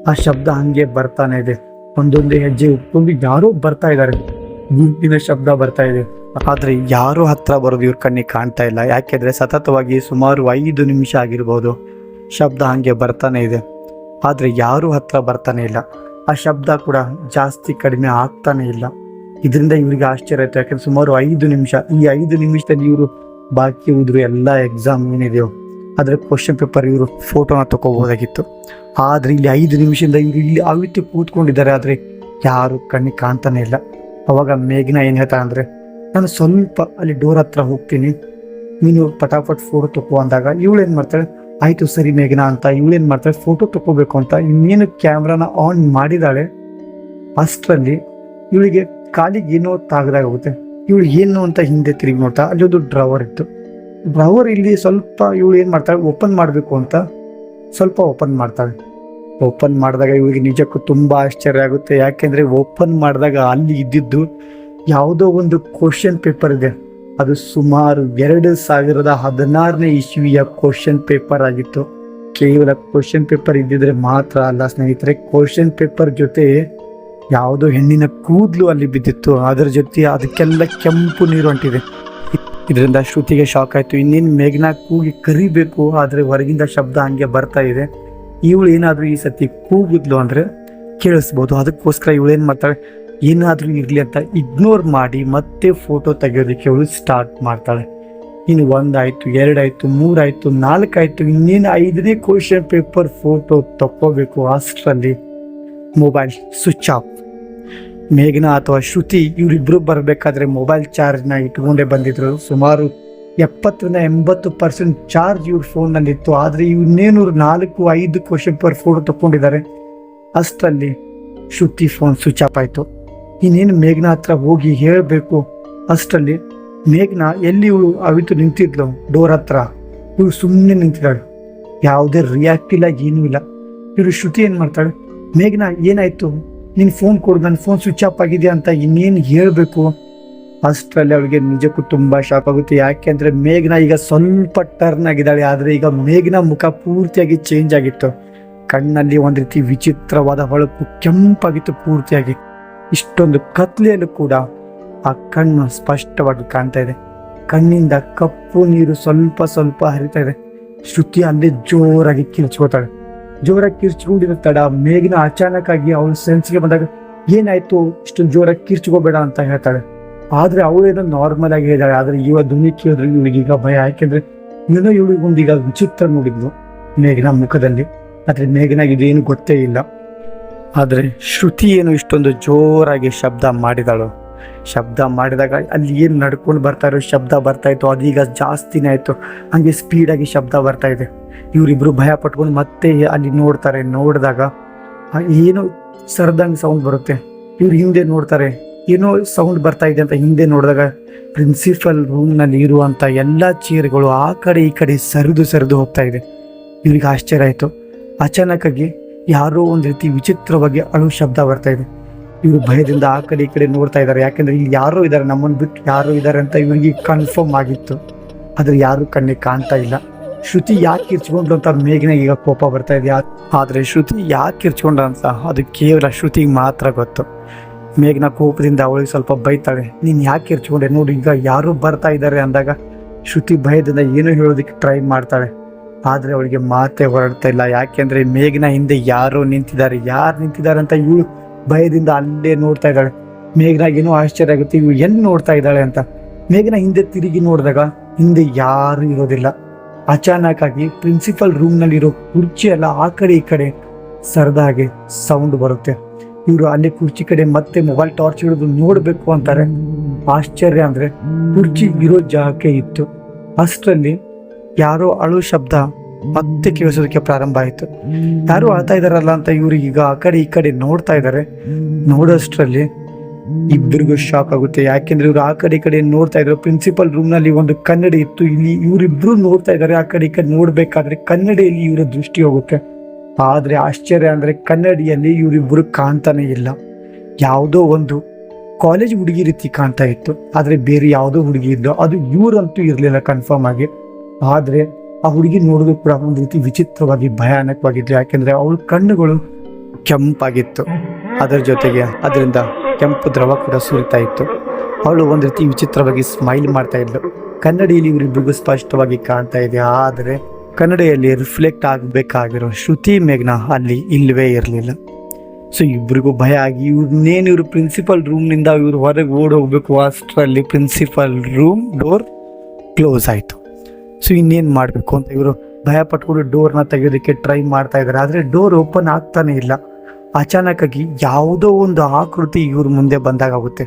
ಆ ಶಬ್ದ ಹಂಗೆ ಬರ್ತಾನೆ ಇದೆ. ಒಂದೊಂದೇ ಹೆಜ್ಜೆ ಉಪ್ಪೊಂದು ಯಾರೋ ಬರ್ತಾ ಇದ್ದಾರೆ. ಗುಂಪಿನ ಶಬ್ದ ಬರ್ತಾ ಇದೆ. ಆದ್ರೆ ಯಾರು ಹತ್ರ ಬರೋದು ಇವ್ರ ಕಣ್ಣಿಗೆ ಕಾಣ್ತಾ ಇಲ್ಲ. ಯಾಕೆಂದ್ರೆ ಸತತವಾಗಿ ಸುಮಾರು ಐದು ನಿಮಿಷ ಆಗಿರ್ಬೋದು ಶಬ್ದ ಹಂಗೆ ಬರ್ತಾನೆ ಇದೆ. ಆದ್ರೆ ಯಾರು ಹತ್ರ ಬರ್ತಾನೆ ಇಲ್ಲ. ಆ ಶಬ್ದ ಕೂಡ ಜಾಸ್ತಿ ಕಡಿಮೆ ಆಗ್ತಾನೆ ಇಲ್ಲ. ಇದರಿಂದ ಇವ್ರಿಗೆ ಆಶ್ಚರ್ಯ ಆಯ್ತು. ಯಾಕಂದ್ರೆ ಸುಮಾರು ಐದು ನಿಮಿಷ, ಈ ಐದು ನಿಮಿಷದಲ್ಲಿ ಇವರು ಬಾಕಿ ಹೋದ್ರು ಎಲ್ಲ ಎಕ್ಸಾಮ್ ಏನಿದೆಯೋ. ಅದ್ರ ಕ್ವಶನ್ ಪೇಪರ್ ಇವರು ಫೋಟೋನ ತಗೋಬಹುದಾಗಿತ್ತು ಆದ್ರೆ ಇಲ್ಲಿ ಐದು ನಿಮಿಷದಿಂದ ಇವರು ಇಲ್ಲಿ ಅವಿತು ಕೂತ್ಕೊಂಡಿದ್ದಾರೆ, ಆದರೆ ಯಾರು ಕಣ್ಣಿಗೆ ಕಾಣ್ತಾನೆ ಇಲ್ಲ. ಅವಾಗ ಮೇಘನ ಏನು ಹೇಳ್ತಾ ಅಂದರೆ, ನಾನು ಸ್ವಲ್ಪ ಅಲ್ಲಿ ಡೋರ್ ಹತ್ರ ಹೋಗ್ತೀನಿ. ನೀನು ಪಟಾಪಟ್ ಫೋಟೋ ತಗೋ ಅಂದಾಗ ಇವಳು ಏನು ಮಾಡ್ತಾಳೆ, ಆಯಿತು ಸರಿ ಮೇಘನ ಅಂತ. ಇವಳೇನು ಮಾಡ್ತಾಳೆ ಫೋಟೋ ತಗೋಬೇಕು ಅಂತ ಇನ್ನೇನು ಕ್ಯಾಮ್ರಾನ ಆನ್ ಮಾಡಿದಾಳೆ. ಅಷ್ಟರಲ್ಲಿ ಇವಳಿಗೆ ಕಾಲಿಗೆ ಏನೋ ತಾಗದಾಗುತ್ತೆ ಇವಳು ಏನು ಅಂತ ಹಿಂದೆ ತಿರುಗಿ ನೋಡ್ತಾ, ಅಲ್ಲಿ ಒಂದು ಡ್ರವರ್ ಇತ್ತು. ಡ್ರವರ್ ಇಲ್ಲಿ ಸ್ವಲ್ಪ ಇವಳು ಏನು ಮಾಡ್ತಾಳೆ? ಓಪನ್ ಮಾಡಬೇಕು ಅಂತ ಸ್ವಲ್ಪ ಓಪನ್ ಮಾಡ್ತಾಳೆ. ಓಪನ್ ಮಾಡಿದಾಗ ಇವಳಿಗೆ ನಿಜಕ್ಕೂ ತುಂಬಾ ಆಶ್ಚರ್ಯ ಆಗುತ್ತೆ. ಯಾಕೆಂದ್ರೆ ಓಪನ್ ಮಾಡಿದಾಗ ಅಲ್ಲಿ ಇದ್ದಿದ್ದು ಯಾವುದೋ ಒಂದು ಕ್ವಶನ್ ಪೇಪರ್ ಇದೆ. ಅದು ಸುಮಾರು ಎರಡು ಸಾವಿರದ ಹದಿನಾರನೇ ಇಸ್ವಿಯ ಕ್ವಶನ್ ಪೇಪರ್ ಆಗಿತ್ತು. ಕೇವಲ ಕ್ವಶನ್ ಪೇಪರ್ ಇದ್ದಿದ್ರೆ ಮಾತ್ರ ಅಲ್ಲ ಸ್ನೇಹಿತರೆ ಕ್ವಶನ್ ಪೇಪರ್ ಜೊತೆ ಯಾವುದೋ ಹೆಣ್ಣಿನ ಕೂದಲು ಅಲ್ಲಿ ಬಿದ್ದಿತ್ತು. ಅದರ ಜೊತೆ ಅದಕ್ಕೆಲ್ಲ ಕೆಂಪು ನೀರು ಹೊಂಟಿದೆ ಇದರಿಂದ ಶ್ರುತಿಗೆ ಶಾಕ್ ಆಯ್ತು. ಇನ್ನೇನು ಮೇಘನ ಕೂಗಿ ಕರಿಬೇಕು, ಆದ್ರೆ ಹೊರಗಿಂದ ಶಬ್ದ ಹಂಗೆ ಬರ್ತಾ ಇದೆ. ಇವಳು ಏನಾದ್ರೂ ಈ ಸತಿ ಕೂಗಿದ್ಲು ಅಂದ್ರೆ ಕೇಳಿಸ್ಬೋದು. ಅದಕ್ಕೋಸ್ಕರ ಇವಳು ಏನು ಮಾಡ್ತಾಳೆ? ಏನಾದ್ರೂ ಇರ್ಲಿ ಅಂತ ಇಗ್ನೋರ್ ಮಾಡಿ ಮತ್ತೆ ಫೋಟೋ ತೆಗೆಯೋದಕ್ಕೆ ಅವಳು ಸ್ಟಾರ್ಟ್ ಮಾಡ್ತಾಳೆ. ಇನ್ನು ಒಂದಾಯ್ತು, ಎರಡಾಯಿತು, ಮೂರಾಯಿತು, ನಾಲ್ಕಾಯಿತು, ಇನ್ನೇನು ಐದನೇ ಕ್ವಶನ್ ಪೇಪರ್ ಫೋಟೋ ತಕ್ಕೋಬೇಕು, ಅಷ್ಟರಲ್ಲಿ ಮೊಬೈಲ್ ಸ್ವಿಚ್ ಆಫ್ ಮೇಘನಾ ಅಥವಾ ಶ್ರುತಿ ಇವರಿಬ್ರು ಬರಬೇಕಾದ್ರೆ ಮೊಬೈಲ್ ಚಾರ್ಜ್ನ ಇಟ್ಕೊಂಡೇ ಬಂದಿದ್ರು. ಸುಮಾರು ಎಪ್ಪತ್ತರಿಂದ ಎಂಬತ್ತು ಪರ್ಸೆಂಟ್ ಚಾರ್ಜ್ ಇವ್ರ ಫೋನ್ನಲ್ಲಿತ್ತು ಆದರೆ ಇನ್ನೇನು ನಾಲ್ಕು, ಐದು ಕ್ವಶನ್ ಪರ್ ಫೋಟೋ ತಗೊಂಡಿದ್ದಾರೆ ಅಷ್ಟರಲ್ಲಿ ಶ್ರುತಿ ಫೋನ್ ಸ್ವಿಚ್ ಆಫ್ ಆಯಿತು. ಇನ್ನೇನು ಮೇಘನಾ ಹತ್ರ ಹೋಗಿ ಹೇಳಬೇಕು. ಅಷ್ಟರಲ್ಲಿ ಮೇಘನಾ ಎಲ್ಲಿ ಇವಳು ಅವಿತು ನಿಂತಿದ್ಲು? ಡೋರ್ ಹತ್ರ. ಇವಳು ಸುಮ್ಮನೆ ನಿಂತಿದ್ದಾಳೆ. ಯಾವುದೇ ರಿಯಾಕ್ಟ್ ಇಲ್ಲ, ಏನೂ ಇಲ್ಲ. ಇವರು ಶ್ರುತಿ ಏನು ಮಾಡ್ತಾಳೆ? ಮೇಘನಾ ಏನಾಯ್ತು? ನಿನ್ನ ಫೋನ್ ಕೊಡು ನನ್ನ ಫೋನ್ ಸ್ವಿಚ್ ಆಫ್ ಆಗಿದೆ ಅಂತ ಇನ್ನೇನು ಹೇಳಬೇಕು? ಅಷ್ಟರಲ್ಲಿ ಅವಳಿಗೆ ನಿಜಕ್ಕೂ ತುಂಬಾ ಶಾಕ್ ಆಗುತ್ತೆ. ಯಾಕೆಂದ್ರೆ ಮೇಘನಾ ಈಗ ಸ್ವಲ್ಪ ಟರ್ನ್ ಆಗಿದ್ದಾಳೆ, ಆದ್ರೆ ಈಗ ಮೇಘನಾ ಮುಖ ಪೂರ್ತಿಯಾಗಿ ಚೇಂಜ್ ಆಗಿತ್ತು. ಕಣ್ಣಲ್ಲಿ ಒಂದು ರೀತಿ ವಿಚಿತ್ರವಾದ ಹೊಳಪು ಕೆಂಪಾಗಿತ್ತು ಪೂರ್ತಿಯಾಗಿ. ಇಷ್ಟೊಂದು ಕತ್ಲೆಯಲ್ಲೂ ಕೂಡ ಆ ಕಣ್ಣು ಸ್ಪಷ್ಟವಾಗಿ ಕಾಣ್ತಾ ಇದೆ. ಕಣ್ಣಿಂದ ಕಪ್ಪು ನೀರು ಸ್ವಲ್ಪ ಸ್ವಲ್ಪ ಹರಿತಾ ಇದೆ. ಶ್ರುತಿ ಅಲ್ಲೇ ಜೋರಾಗಿ ಕಿರ್ಚ್ಕೋತಾಳೆ. ಜೋರಾಗಿ ಕಿರ್ಚ್ಕೊಂಡಿರೋ ತಡ, ಮೇಘನ ಅಚಾನಕ್ ಆಗಿ ಸೆನ್ಸ್ ಸೆನ್ಸ್ಗೆ ಬಂದಾಗ ಏನಾಯ್ತು? ಇಷ್ಟೊಂದು ಜೋರಾಗಿ ಕಿರ್ಚ್ಕೋಬೇಡ ಅಂತ ಹೇಳ್ತಾಳೆ. ಆದ್ರೆ ಅವಳೇನೋ ನಾರ್ಮಲ್ ಆಗಿ ಹೇಳಿದಾಳೆ. ಆದ್ರೆ ಇವ ಧ್ವನಿ ಕೇಳಿದ್ರೆ ಇವಳಿಗೀಗ ಭಯ. ಯಾಕೆಂದ್ರೆ ಏನೋ ಇವಳಿಗೊಂದೀಗ ವಿಚಿತ್ರ ನೋಡಿದ್ಲು ಮೇಘನ ಮುಖದಲ್ಲಿ. ಆದ್ರೆ ಮೇಘನಾಗ ಇದೇನು ಗೊತ್ತೇ ಇಲ್ಲ. ಆದ್ರೆ ಶ್ರುತಿ ಏನು ಇಷ್ಟೊಂದು ಜೋರಾಗಿ ಶಬ್ದ ಮಾಡಿದಾಳು. ಶಬ್ದ ಮಾಡಿದಾಗ ಅಲ್ಲಿ ಏನು ನಡ್ಕೊಂಡು ಬರ್ತಾ ಇರೋ ಶಬ್ದ ಬರ್ತಾಯಿತ್ತು ಅದೀಗ ಜಾಸ್ತಿನೇ ಆಯಿತು. ಹಂಗೆ ಸ್ಪೀಡಾಗಿ ಶಬ್ದ ಬರ್ತಾ ಇದೆ. ಇವರಿಬ್ಬರು ಭಯ ಪಟ್ಕೊಂಡು ಮತ್ತೆ ಅಲ್ಲಿ ನೋಡ್ತಾರೆ, ನೋಡಿದಾಗ ಏನು ಸರ್ದಂಗ್ ಸೌಂಡ್ ಬರುತ್ತೆ. ಇವ್ರು ಹಿಂದೆ ನೋಡ್ತಾರೆ, ಏನೋ ಸೌಂಡ್ ಬರ್ತಾ ಇದೆ ಅಂತ ಹಿಂದೆ ನೋಡಿದಾಗ ಪ್ರಿನ್ಸಿಪಲ್ ರೂಮ್ನಲ್ಲಿ ಇರುವಂಥ ಎಲ್ಲ ಚೇರ್ಗಳು ಆ ಕಡೆ ಈ ಕಡೆ ಸರಿದು ಸರಿದು ಹೋಗ್ತಾ ಇದೆ. ಇವ್ರಿಗೆ ಆಶ್ಚರ್ಯ ಆಯಿತು. ಅಚಾನಕ್ಕಾಗಿ ಯಾರೋ ಒಂದು ರೀತಿ ವಿಚಿತ್ರವಾಗಿ ಅಳು ಶಬ್ದ ಬರ್ತಾ ಇದೆ. ಇವರು ಭಯದಿಂದ ಆ ಕಡೆ ಈ ಕಡೆ ನೋಡ್ತಾ ಇದ್ದಾರೆ. ಯಾಕಂದ್ರೆ ಇಲ್ಲಿ ಯಾರು ಇದ್ದಾರೆ. ನಮ್ಮನ್ನು ಬಿಟ್ಟು ಯಾರು ಇದ್ದಾರೆ ಅಂತ ಇವರಿಗೆ ಕನ್ಫರ್ಮ್ ಆಗಿತ್ತು. ಆದ್ರೆ ಯಾರು ಕಣ್ಣಿಗೆ ಕಾಣ್ತಾ ಇಲ್ಲ. ಶ್ರುತಿ ಯಾಕೆ ಕಿರ್ಚ್ಕೊಂಡ್ಲು ಅಂತ ಮೇಘನ ಈಗ ಕೋಪ ಬರ್ತಾ ಇದೆ. ಆದ್ರೆ ಶ್ರುತಿ ಯಾಕೆ ಕಿರ್ಚ್ಕೊಂಡ ಅಂತ ಅದು ಕೇವಲ ಶ್ರುತಿಗೆ ಮಾತ್ರ ಗೊತ್ತು. ಮೇಘನ ಕೋಪದಿಂದ ಅವಳಿಗೆ ಸ್ವಲ್ಪ ಬೈತಾಳೆ. ನೀನು ಯಾಕೆ ಕಿರ್ಚ್ಕೊಂಡೆ? ನೋಡಿ, ಈಗ ಯಾರು ಬರ್ತಾ ಇದ್ದಾರೆ ಅಂದಾಗ ಶ್ರುತಿ ಭಯದಿಂದ ಏನು ಹೇಳೋದಕ್ಕೆ ಟ್ರೈ ಮಾಡ್ತಾಳೆ. ಆದ್ರೆ ಅವಳಿಗೆ ಮಾತೇ ಹೊರಡ್ತಾ ಇಲ್ಲ. ಯಾಕೆಂದ್ರೆ ಮೇಘನ ಹಿಂದೆ ಯಾರು ನಿಂತಿದ್ದಾರೆ. ಯಾರು ನಿಂತಿದ್ದಾರೆ ಅಂತ ಇವಳು ಭಯದಿಂದ ಅಲ್ಲೇ ನೋಡ್ತಾ ಇದ್ದಾಳೆ. ಮೇಘನಾಗ ಏನೋ ಆಶ್ಚರ್ಯ ಆಗುತ್ತೆ ಇವು ಎಲ್ಲಿ ನೋಡ್ತಾ ಇದ್ದಾಳೆ ಅಂತ. ಮೇಘನ ಹಿಂದೆ ತಿರುಗಿ ನೋಡಿದಾಗ ಹಿಂದೆ ಯಾರು ಇರೋದಿಲ್ಲ. ಅಚಾನಕ್ ಆಗಿ ಪ್ರಿನ್ಸಿಪಲ್ ರೂಮ್ ನಲ್ಲಿರೋ ಕುರ್ಚಿ ಎಲ್ಲ ಆ ಕಡೆ ಈ ಕಡೆ ಸರದಾಗೆ ಸೌಂಡ್ ಬರುತ್ತೆ. ಇವರು ಅಲ್ಲಿ ಕುರ್ಚಿ ಕಡೆ ಮತ್ತೆ ಮೊಬೈಲ್ ಟಾರ್ಚ್ ಹಿಡಿದು ನೋಡಬೇಕು ಅಂತಾರೆ. ಆಶ್ಚರ್ಯ ಅಂದ್ರೆ ಕುರ್ಚಿ ಇರೋ ಜಾಗಕ್ಕೆ ಇತ್ತು. ಅಷ್ಟರಲ್ಲಿ ಯಾರೋ ಅಳು ಶಬ್ದ ಮತ್ತೆ ಕೇಳಿಸೋದಕ್ಕೆ ಪ್ರಾರಂಭ ಆಯಿತು. ಯಾರು ಅಳ್ತಾ ಇದಾರಲ್ಲ ಅಂತ ಇವ್ರಿಗೆ ಈಗ ಆ ಕಡೆ ಈ ಕಡೆ ನೋಡ್ತಾ ಇದ್ದಾರೆ. ನೋಡೋಷ್ಟರಲ್ಲಿ ಇಬ್ಬರಿಗೂ ಶಾಕ್ ಆಗುತ್ತೆ. ಯಾಕೆಂದ್ರೆ ಇವ್ರು ಆ ಕಡೆ ಈ ಕಡೆ ನೋಡ್ತಾ ಇದ್ರು. ಪ್ರಿನ್ಸಿಪಲ್ ರೂಮ್ನಲ್ಲಿ ಒಂದು ಕನ್ನಡಿ ಇತ್ತು. ಇಲ್ಲಿ ಇವರಿಬ್ರು ನೋಡ್ತಾ ಇದ್ದಾರೆ. ಆ ಕಡೆ ಈ ಕಡೆ ನೋಡ್ಬೇಕಾದ್ರೆ ಕನ್ನಡಿಯಲ್ಲಿ ಇವರ ದೃಷ್ಟಿ ಹೋಗುತ್ತೆ. ಆದ್ರೆ ಆಶ್ಚರ್ಯ ಅಂದ್ರೆ ಕನ್ನಡಿಯಲ್ಲಿ ಇವರಿಬ್ರು ಕಾಣ್ತಾನೆ ಇಲ್ಲ. ಯಾವುದೋ ಒಂದು ಕಾಲೇಜ್ ಹುಡುಗಿ ರೀತಿ ಕಾಣ್ತಾ ಇತ್ತು. ಆದ್ರೆ ಬೇರೆ ಯಾವುದೋ ಹುಡುಗಿ ಇದ್ದು ಅದು ಇವರಂತೂ ಇರ್ಲಿಲ್ಲ ಕನ್ಫರ್ಮ್ ಆಗಿ. ಆದ್ರೆ ಆ ಹುಡುಗಿ ನೋಡೋದು ಕೂಡ ಒಂದು ರೀತಿ ವಿಚಿತ್ರವಾಗಿ ಭಯಾನಕವಾಗಿದ್ರು ಯಾಕೆಂದ್ರೆ ಅವಳ ಕಣ್ಣುಗಳು ಕೆಂಪಾಗಿತ್ತು. ಅದರ ಜೊತೆಗೆ ಅದರಿಂದ ಕೆಂಪು ದ್ರವ ಕೂಡ ಸುರಿತಾ ಇತ್ತು. ಅವಳು ಒಂದು ರೀತಿ ವಿಚಿತ್ರವಾಗಿ ಸ್ಮೈಲ್ ಮಾಡ್ತಾ ಇದ್ಲು. ಕನ್ನಡಿಯಲ್ಲಿ ಇವರಿಬ್ಬರಿಗೂ ಸ್ಪಷ್ಟವಾಗಿ ಕಾಣ್ತಾ ಇದೆ. ಆದರೆ ಕನ್ನಡಿಯಲ್ಲಿ ರಿಫ್ಲೆಕ್ಟ್ ಆಗಬೇಕಾಗಿರೋ ಶ್ರುತಿ ಮೇಘ್ನ ಅಲ್ಲಿ ಇಲ್ಲವೇ ಇರಲಿಲ್ಲ. ಸೊ ಇಬ್ಬರಿಗೂ ಭಯ ಆಗಿ ಇವ್ರನ್ನೇನು ಇವರು ಪ್ರಿನ್ಸಿಪಲ್ ರೂಮ್ನಿಂದ ಇವ್ರು ಹೊರಗೆ ಓಡೋಗ್ಬೇಕು ಅಷ್ಟರಲ್ಲಿ ಪ್ರಿನ್ಸಿಪಲ್ ರೂಮ್ ಡೋರ್ ಕ್ಲೋಸ್ ಆಯಿತು. ಸೊ ಇನ್ನೇನು ಮಾಡಬೇಕು ಅಂತ ಇವರು ಭಯ ಪಟ್ಕೊಂಡು ಡೋರ್ನ ತೆಗೆಯೋದಕ್ಕೆ ಟ್ರೈ ಮಾಡ್ತಾ ಇದ್ದಾರೆ ಆದರೆ ಡೋರ್ ಓಪನ್ ಆಗ್ತಾನೆ ಇಲ್ಲ. ಅಚಾನಕ್ಕಾಗಿ ಯಾವುದೋ ಒಂದು ಆಕೃತಿ ಇವ್ರ ಮುಂದೆ ಬಂದಾಗುತ್ತೆ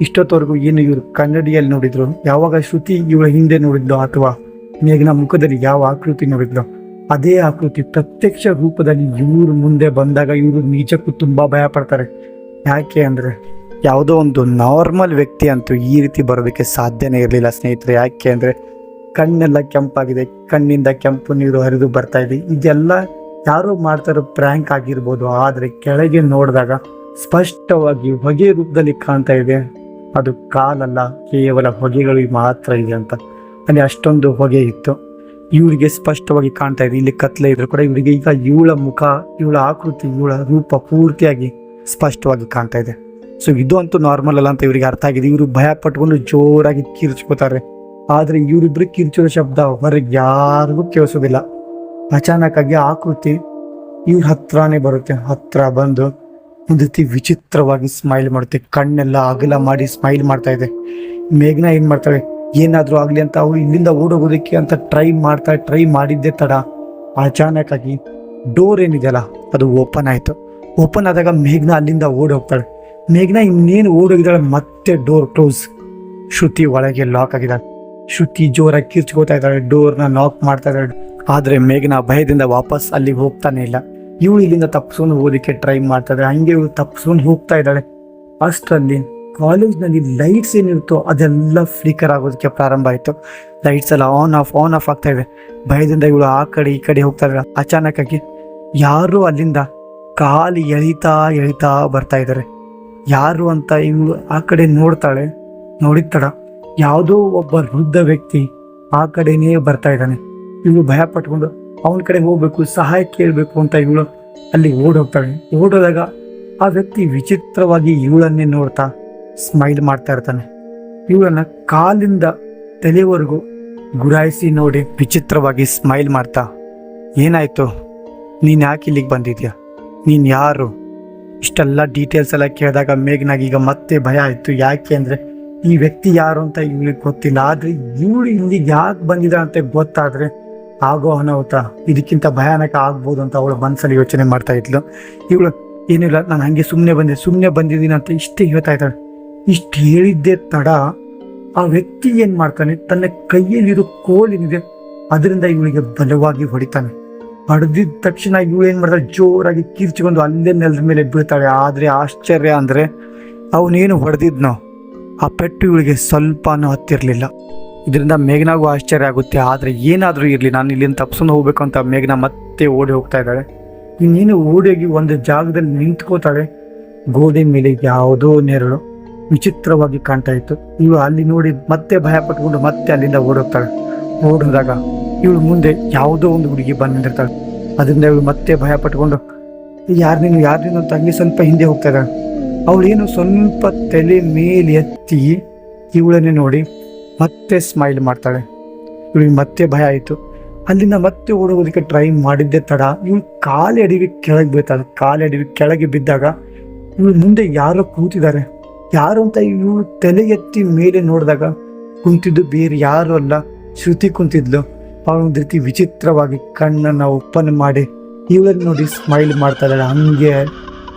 ಇಷ್ಟೊತ್ತವರೆಗೂ ಏನು ಇವರು ಕನ್ನಡಿಯಲ್ಲಿ ನೋಡಿದ್ರು? ಯಾವಾಗ ಶ್ರುತಿ ಇವಳ ಹಿಂದೆ ನೋಡಿದ್ಲು ಅಥವಾ ಮೇಘನ ಮುಖದಲ್ಲಿ ಯಾವ ಆಕೃತಿ ನೋಡಿದ್ಲು? ಅದೇ ಆಕೃತಿ ಪ್ರತ್ಯಕ್ಷ ರೂಪದಲ್ಲಿ ಇವ್ರ ಮುಂದೆ ಬಂದಾಗ ಇವರು ನಿಜಕ್ಕೂ ತುಂಬ ಭಯ ಪಡ್ತಾರೆ ಯಾಕೆ ಅಂದ್ರೆ ಯಾವುದೋ ಒಂದು ನಾರ್ಮಲ್ ವ್ಯಕ್ತಿ ಅಂತೂ ಈ ರೀತಿ ಬರೋದಕ್ಕೆ ಸಾಧ್ಯನೇ ಇರಲಿಲ್ಲ ಸ್ನೇಹಿತರೆ. ಯಾಕೆ ಅಂದ್ರೆ ಕಣ್ಣೆಲ್ಲ ಕೆಂಪಾಗಿದೆ, ಕಣ್ಣಿಂದ ಕೆಂಪು ನೀರು ಹರಿದು ಬರ್ತಾ ಇದೆ. ಇದೆಲ್ಲ ಯಾರೋ ಮಾಡ್ತಾ ಇರೋ ಪ್ರ್ಯಾಂಕ್ ಆಗಿರ್ಬೋದು, ಆದರೆ ಕೆಳಗೆ ನೋಡಿದಾಗ ಸ್ಪಷ್ಟವಾಗಿ ಹೊಗೆ ರೂಪದಲ್ಲಿ ಕಾಣ್ತಾ ಇದೆ. ಅದು ಕಾಲಲ್ಲ, ಕೇವಲ ಹೊಗೆಗಳು ಮಾತ್ರ ಇದೆ ಅಂತ. ಅಲ್ಲಿ ಅಷ್ಟೊಂದು ಹೊಗೆ ಇತ್ತು. ಇವರಿಗೆ ಸ್ಪಷ್ಟವಾಗಿ ಕಾಣ್ತಾ ಇದೆ. ಇಲ್ಲಿ ಕತ್ಲೆ ಇದ್ರು ಕೂಡ ಇವರಿಗೆ ಈಗ ಇವಳ ಮುಖ, ಇವಳ ಆಕೃತಿ, ಇವಳ ರೂಪ ಪೂರ್ತಿಯಾಗಿ ಸ್ಪಷ್ಟವಾಗಿ ಕಾಣ್ತಾ ಇದೆ. ಸೊ ಇದು ಅಂತೂ ನಾರ್ಮಲ್ ಅಲ್ಲ ಅಂತ ಇವರಿಗೆ ಅರ್ಥ ಆಗಿದೆ. ಇವರು ಭಯ ಪಟ್ಕೊಂಡು ಜೋರಾಗಿ ಕಿರ್ಚ್ಕೋತಾರೆ. ಆದ್ರೆ ಇವರಿಬ್ರು ಕಿರ್ಚೋ ಶಬ್ದ ಹೊರಗೆ ಯಾರಿಗೂ ಕೇಳಿಸೋದಿಲ್ಲ. ಅಚಾನಕ್ ಆಗಿ ಆಕೃತಿ ಇವ್ರ ಹತ್ರನೇ ಬರುತ್ತೆ. ಹತ್ರ ಬಂದು ಒಂದು ರೀತಿ ವಿಚಿತ್ರವಾಗಿ ಸ್ಮೈಲ್ ಮಾಡುತ್ತೆ. ಕಣ್ಣೆಲ್ಲ ಅಗಲ ಮಾಡಿ ಸ್ಮೈಲ್ ಮಾಡ್ತಾ ಇದೆ. ಮೇಘ್ನ ಏನ್ ಮಾಡ್ತಾಳೆ? ಏನಾದ್ರೂ ಆಗ್ಲಿ ಅಂತ ಅವ್ರು ಇಲ್ಲಿಂದ ಓಡೋಗೋದಕ್ಕೆ ಅಂತ ಟ್ರೈ ಮಾಡ್ತಾ ಟ್ರೈ ಮಾಡಿದ್ದೆ ತಡ. ಅಚಾನಕ್ ಆಗಿ ಡೋರ್ ಏನಿದೆಯಲ್ಲ, ಅದು ಓಪನ್ ಆಯ್ತು. ಓಪನ್ ಆದಾಗ ಮೇಘ್ನ ಅಲ್ಲಿಂದ ಓಡಿ ಹೋಗ್ತಾಳೆ ಮೇಘ್ನ ಇನ್ನೇನು ಓಡೋಗಿದ್ದಾಳೆ? ಮತ್ತೆ ಡೋರ್ ಕ್ಲೋಸ್ ಶ್ರುತಿ ಒಳಗೆ ಲಾಕ್ ಆಗಿದ್ದಾಳೆ. ಶ್ರುತಿ ಜೋರಾಗಿ ಕಿರ್ಚ್ಕೋತಾ ಇದ್ದಾಳೆ, ಡೋರ್ನ ಲಾಕ್ ಮಾಡ್ತಾ ಇದ್ದಾಳೆ. ಆದ್ರೆ ಮೇಘನ ಭಯದಿಂದ ವಾಪಸ್ ಅಲ್ಲಿಗೆ ಹೋಗ್ತಾನೆ ಇಲ್ಲ. ಇವಳು ಇಲ್ಲಿಂದ ತಪ್ಪಿಸ್ಕೊಂಡು ಓದಕ್ಕೆ ಟ್ರೈ ಮಾಡ್ತಾ ಹಂಗೆ ಇವಳು ತಪ್ಪಿಸ್ಕೊಂಡು ಹೋಗ್ತಾ ಇದ್ದಾಳೆ. ಅಷ್ಟರಲ್ಲಿ ಕಾಲೇಜ್ನಲ್ಲಿ ಲೈಟ್ಸ್ ಏನಿರುತ್ತೋ ಅದೆಲ್ಲ ಫ್ಲಿಕರ್ ಆಗೋದಕ್ಕೆ ಪ್ರಾರಂಭ ಆಯಿತು. ಲೈಟ್ಸ್ ಎಲ್ಲ ಆನ್ ಆಫ್ ಆನ್ ಆಫ್ ಆಗ್ತಾ ಇದೆ. ಭಯದಿಂದ ಇವಳು ಆ ಕಡೆ, ಈ ಕಡೆ ಹೋಗ್ತಾ ಇದ್ದಾಳೆ. ಅಚಾನಕ್ ಆಗಿ ಯಾರು ಅಲ್ಲಿಂದ ಕಾಲು ಎಳಿತಾ ಎಳಿತಾ ಬರ್ತಾ ಇದ್ದಾರೆ. ಯಾರು ಅಂತ ಇವಳು ಆ ಕಡೆ ನೋಡ್ತಾಳೆ ನೋಡಿದ ತಡ ಯಾವುದೋ ಒಬ್ಬ ವೃದ್ಧ ವ್ಯಕ್ತಿ ಆ ಕಡೆನೇ ಬರ್ತಾ ಇದ್ದಾನೆ. ಇವಳು ಭಯ ಪಟ್ಕೊಂಡು ಅವನ ಕಡೆ ಹೋಗ್ಬೇಕು, ಸಹಾಯ ಕೇಳಬೇಕು ಅಂತ ಇವಳು ಅಲ್ಲಿ ಓಡೋಗ್ತಾಳೆ. ಓಡೋದಾಗ ಆ ವ್ಯಕ್ತಿ ವಿಚಿತ್ರವಾಗಿ ಇವಳನ್ನೇ ನೋಡ್ತಾ ಸ್ಮೈಲ್ ಮಾಡ್ತಾ ಇರ್ತಾನೆ. ಇವಳನ್ನ ಕಾಲಿಂದ ತಲೆವರೆಗೂ ಗುರಾಯಿಸಿ ನೋಡಿ ವಿಚಿತ್ರವಾಗಿ ಸ್ಮೈಲ್ ಮಾಡ್ತಾ, ಏನಾಯ್ತು? ನೀನು ಯಾಕೆ ಇಲ್ಲಿಗೆ ಬಂದಿದ್ಯಾ? ನೀನು ಯಾರು? ಇಷ್ಟೆಲ್ಲ ಡೀಟೇಲ್ಸ್ ಎಲ್ಲ ಕೇಳಿದಾಗ ಮೇಘನಾಗ ಈಗ ಮತ್ತೆ ಭಯ ಆಯಿತು. ಯಾಕೆ ಅಂದರೆ ಈ ವ್ಯಕ್ತಿ ಯಾರು ಅಂತ ಇವ್ಳಿಗೆ ಗೊತ್ತಿಲ್ಲ, ಆದ್ರೆ ಇವಳು ಇಲ್ಲಿಗೆ ಯಾಕೆ ಬಂದಿದ ಅಂತ ಗೊತ್ತಾದ್ರೆ ಆಗೋ ಅನಾಹುತ ಇದಕ್ಕಿಂತ ಭಯಾನಕ ಆಗ್ಬೋದು ಅಂತ ಅವಳು ಮನಸ್ಸಲ್ಲಿ ಯೋಚನೆ ಮಾಡ್ತಾ ಇದ್ಲು. ಇವಳು, ಏನಿಲ್ಲ, ನಾನು ಹಂಗೆ ಸುಮ್ಮನೆ ಬಂದೆ ಸುಮ್ಮನೆ ಬಂದಿದ್ದೀನಿ ಅಂತ ಇಷ್ಟೇ ಹೇಳ್ತಾ ಇದ್ದಾಳೆ. ಇಷ್ಟು ಹೇಳಿದ್ದೆ ತಡ. ಆ ವ್ಯಕ್ತಿ ಏನು ಮಾಡ್ತಾನೆ, ತನ್ನ ಕೈಯಲ್ಲಿರೋ ಕೋಲಿನಿದೆ, ಅದರಿಂದ ಇವಳಿಗೆ ಬಲವಾಗಿ ಹೊಡಿತಾನೆ. ಹೊಡೆದಿದ ತಕ್ಷಣ ಇವಳು ಏನು ಮಾಡ್ತಾಳೆ, ಜೋರಾಗಿ ಕಿರ್ಚಿಕೊಂಡು ಅಲ್ಲೇ ನೆಲದ ಮೇಲೆ ಬೀಳ್ತಾಳೆ. ಆದರೆ ಆಶ್ಚರ್ಯ ಅಂದರೆ, ಅವನೇನು ಹೊಡೆದಿದ್ನೋ. ಆ ಪೆಟ್ಟು ಇವಳಿಗೆ ಸ್ವಲ್ಪನೂ ಹತ್ತಿರಲಿಲ್ಲ. ಇದರಿಂದ ಮೇಘನಾಗೂ ಆಶ್ಚರ್ಯ ಆಗುತ್ತೆ. ಆದರೆ ಏನಾದರೂ ಇರಲಿ, ನಾನು ಇಲ್ಲಿಂದ ತಪ್ಸ್ಕೊಂಡು ಹೋಗ್ಬೇಕು ಅಂತ ಮೇಘನಾ ಮತ್ತೆ ಓಡಿ ಹೋಗ್ತಾ ಇದ್ದಾಳೆ. ಇನ್ನೇನು ಓಡೋಗಿ ಒಂದು ಜಾಗದಲ್ಲಿ ನಿಂತ್ಕೋತಾಳೆ. ಗೋಡೆ ಮೇಲೆ ಯಾವುದೋ ನೆರಳು ವಿಚಿತ್ರವಾಗಿ ಕಾಣ್ತಾ ಇತ್ತು. ಇವಳು ಅಲ್ಲಿ ನೋಡಿ ಮತ್ತೆ ಭಯ ಪಟ್ಕೊಂಡು ಮತ್ತೆ ಅಲ್ಲಿಂದ ಓಡೋಗ್ತಾಳೆ. ಓಡೋದಾಗ ಇವಳು ಮುಂದೆ ಯಾವುದೋ ಒಂದು ಹುಡುಗಿ ಬಂದು ನಿಂತಿರ್ತಾಳೆ. ಅದರಿಂದ ಇವಳು ಮತ್ತೆ ಭಯ ಪಟ್ಕೊಂಡು, ಯಾರು ನೀನು? ಯಾರು ನೀನು? ಅಂತ ಹಂಗೆ ಸ್ವಲ್ಪ ಹಿಂದೆ ಹೋಗ್ತಾ ಇದ್ದಾಳೆ. ಅವಳೇನು ಸ್ವಲ್ಪ ತಲೆ ಮೇಲೆ ಎತ್ತಿ ಇವಳನ್ನೇ ನೋಡಿ ಮತ್ತೆ ಸ್ಮೈಲ್ ಮಾಡ್ತಾಳೆ. ಇವಳಿಗೆ ಮತ್ತೆ ಭಯ ಆಯಿತು. ಅಲ್ಲಿಂದ ಮತ್ತೆ ಓಡೋಗೋದಕ್ಕೆ ಟ್ರೈ ಮಾಡಿದ್ದೆ ತಡ. ಇವಳು ಕಾಲು ಅಡಿವಿ ಕೆಳಗೆ ಬೀಳ್ತಾಳೆ ಕಾಲು ಅಡಿವಿ ಕೆಳಗೆ ಬಿದ್ದಾಗ ಇವಳು ಮುಂದೆ ಯಾರೋ ಕೂತಿದ್ದಾರೆ. ಯಾರು ಅಂತ ಇವಳು ತಲೆ ಎತ್ತಿ ಮೇಲೆ ನೋಡಿದಾಗ ಕುಂತಿದ್ದು ಬೇರೆ ಯಾರು ಅಲ್ಲ, ಶ್ರುತಿ ಕುಂತಿದ್ಲು. ಅವಳು ಒಂದು ರೀತಿ ವಿಚಿತ್ರವಾಗಿ ಕಣ್ಣನ್ನು ಓಪನ್ ಮಾಡಿ ಇವಳನ್ನ ನೋಡಿ ಸ್ಮೈಲ್ ಮಾಡ್ತಾಳೆ ಹಂಗೆ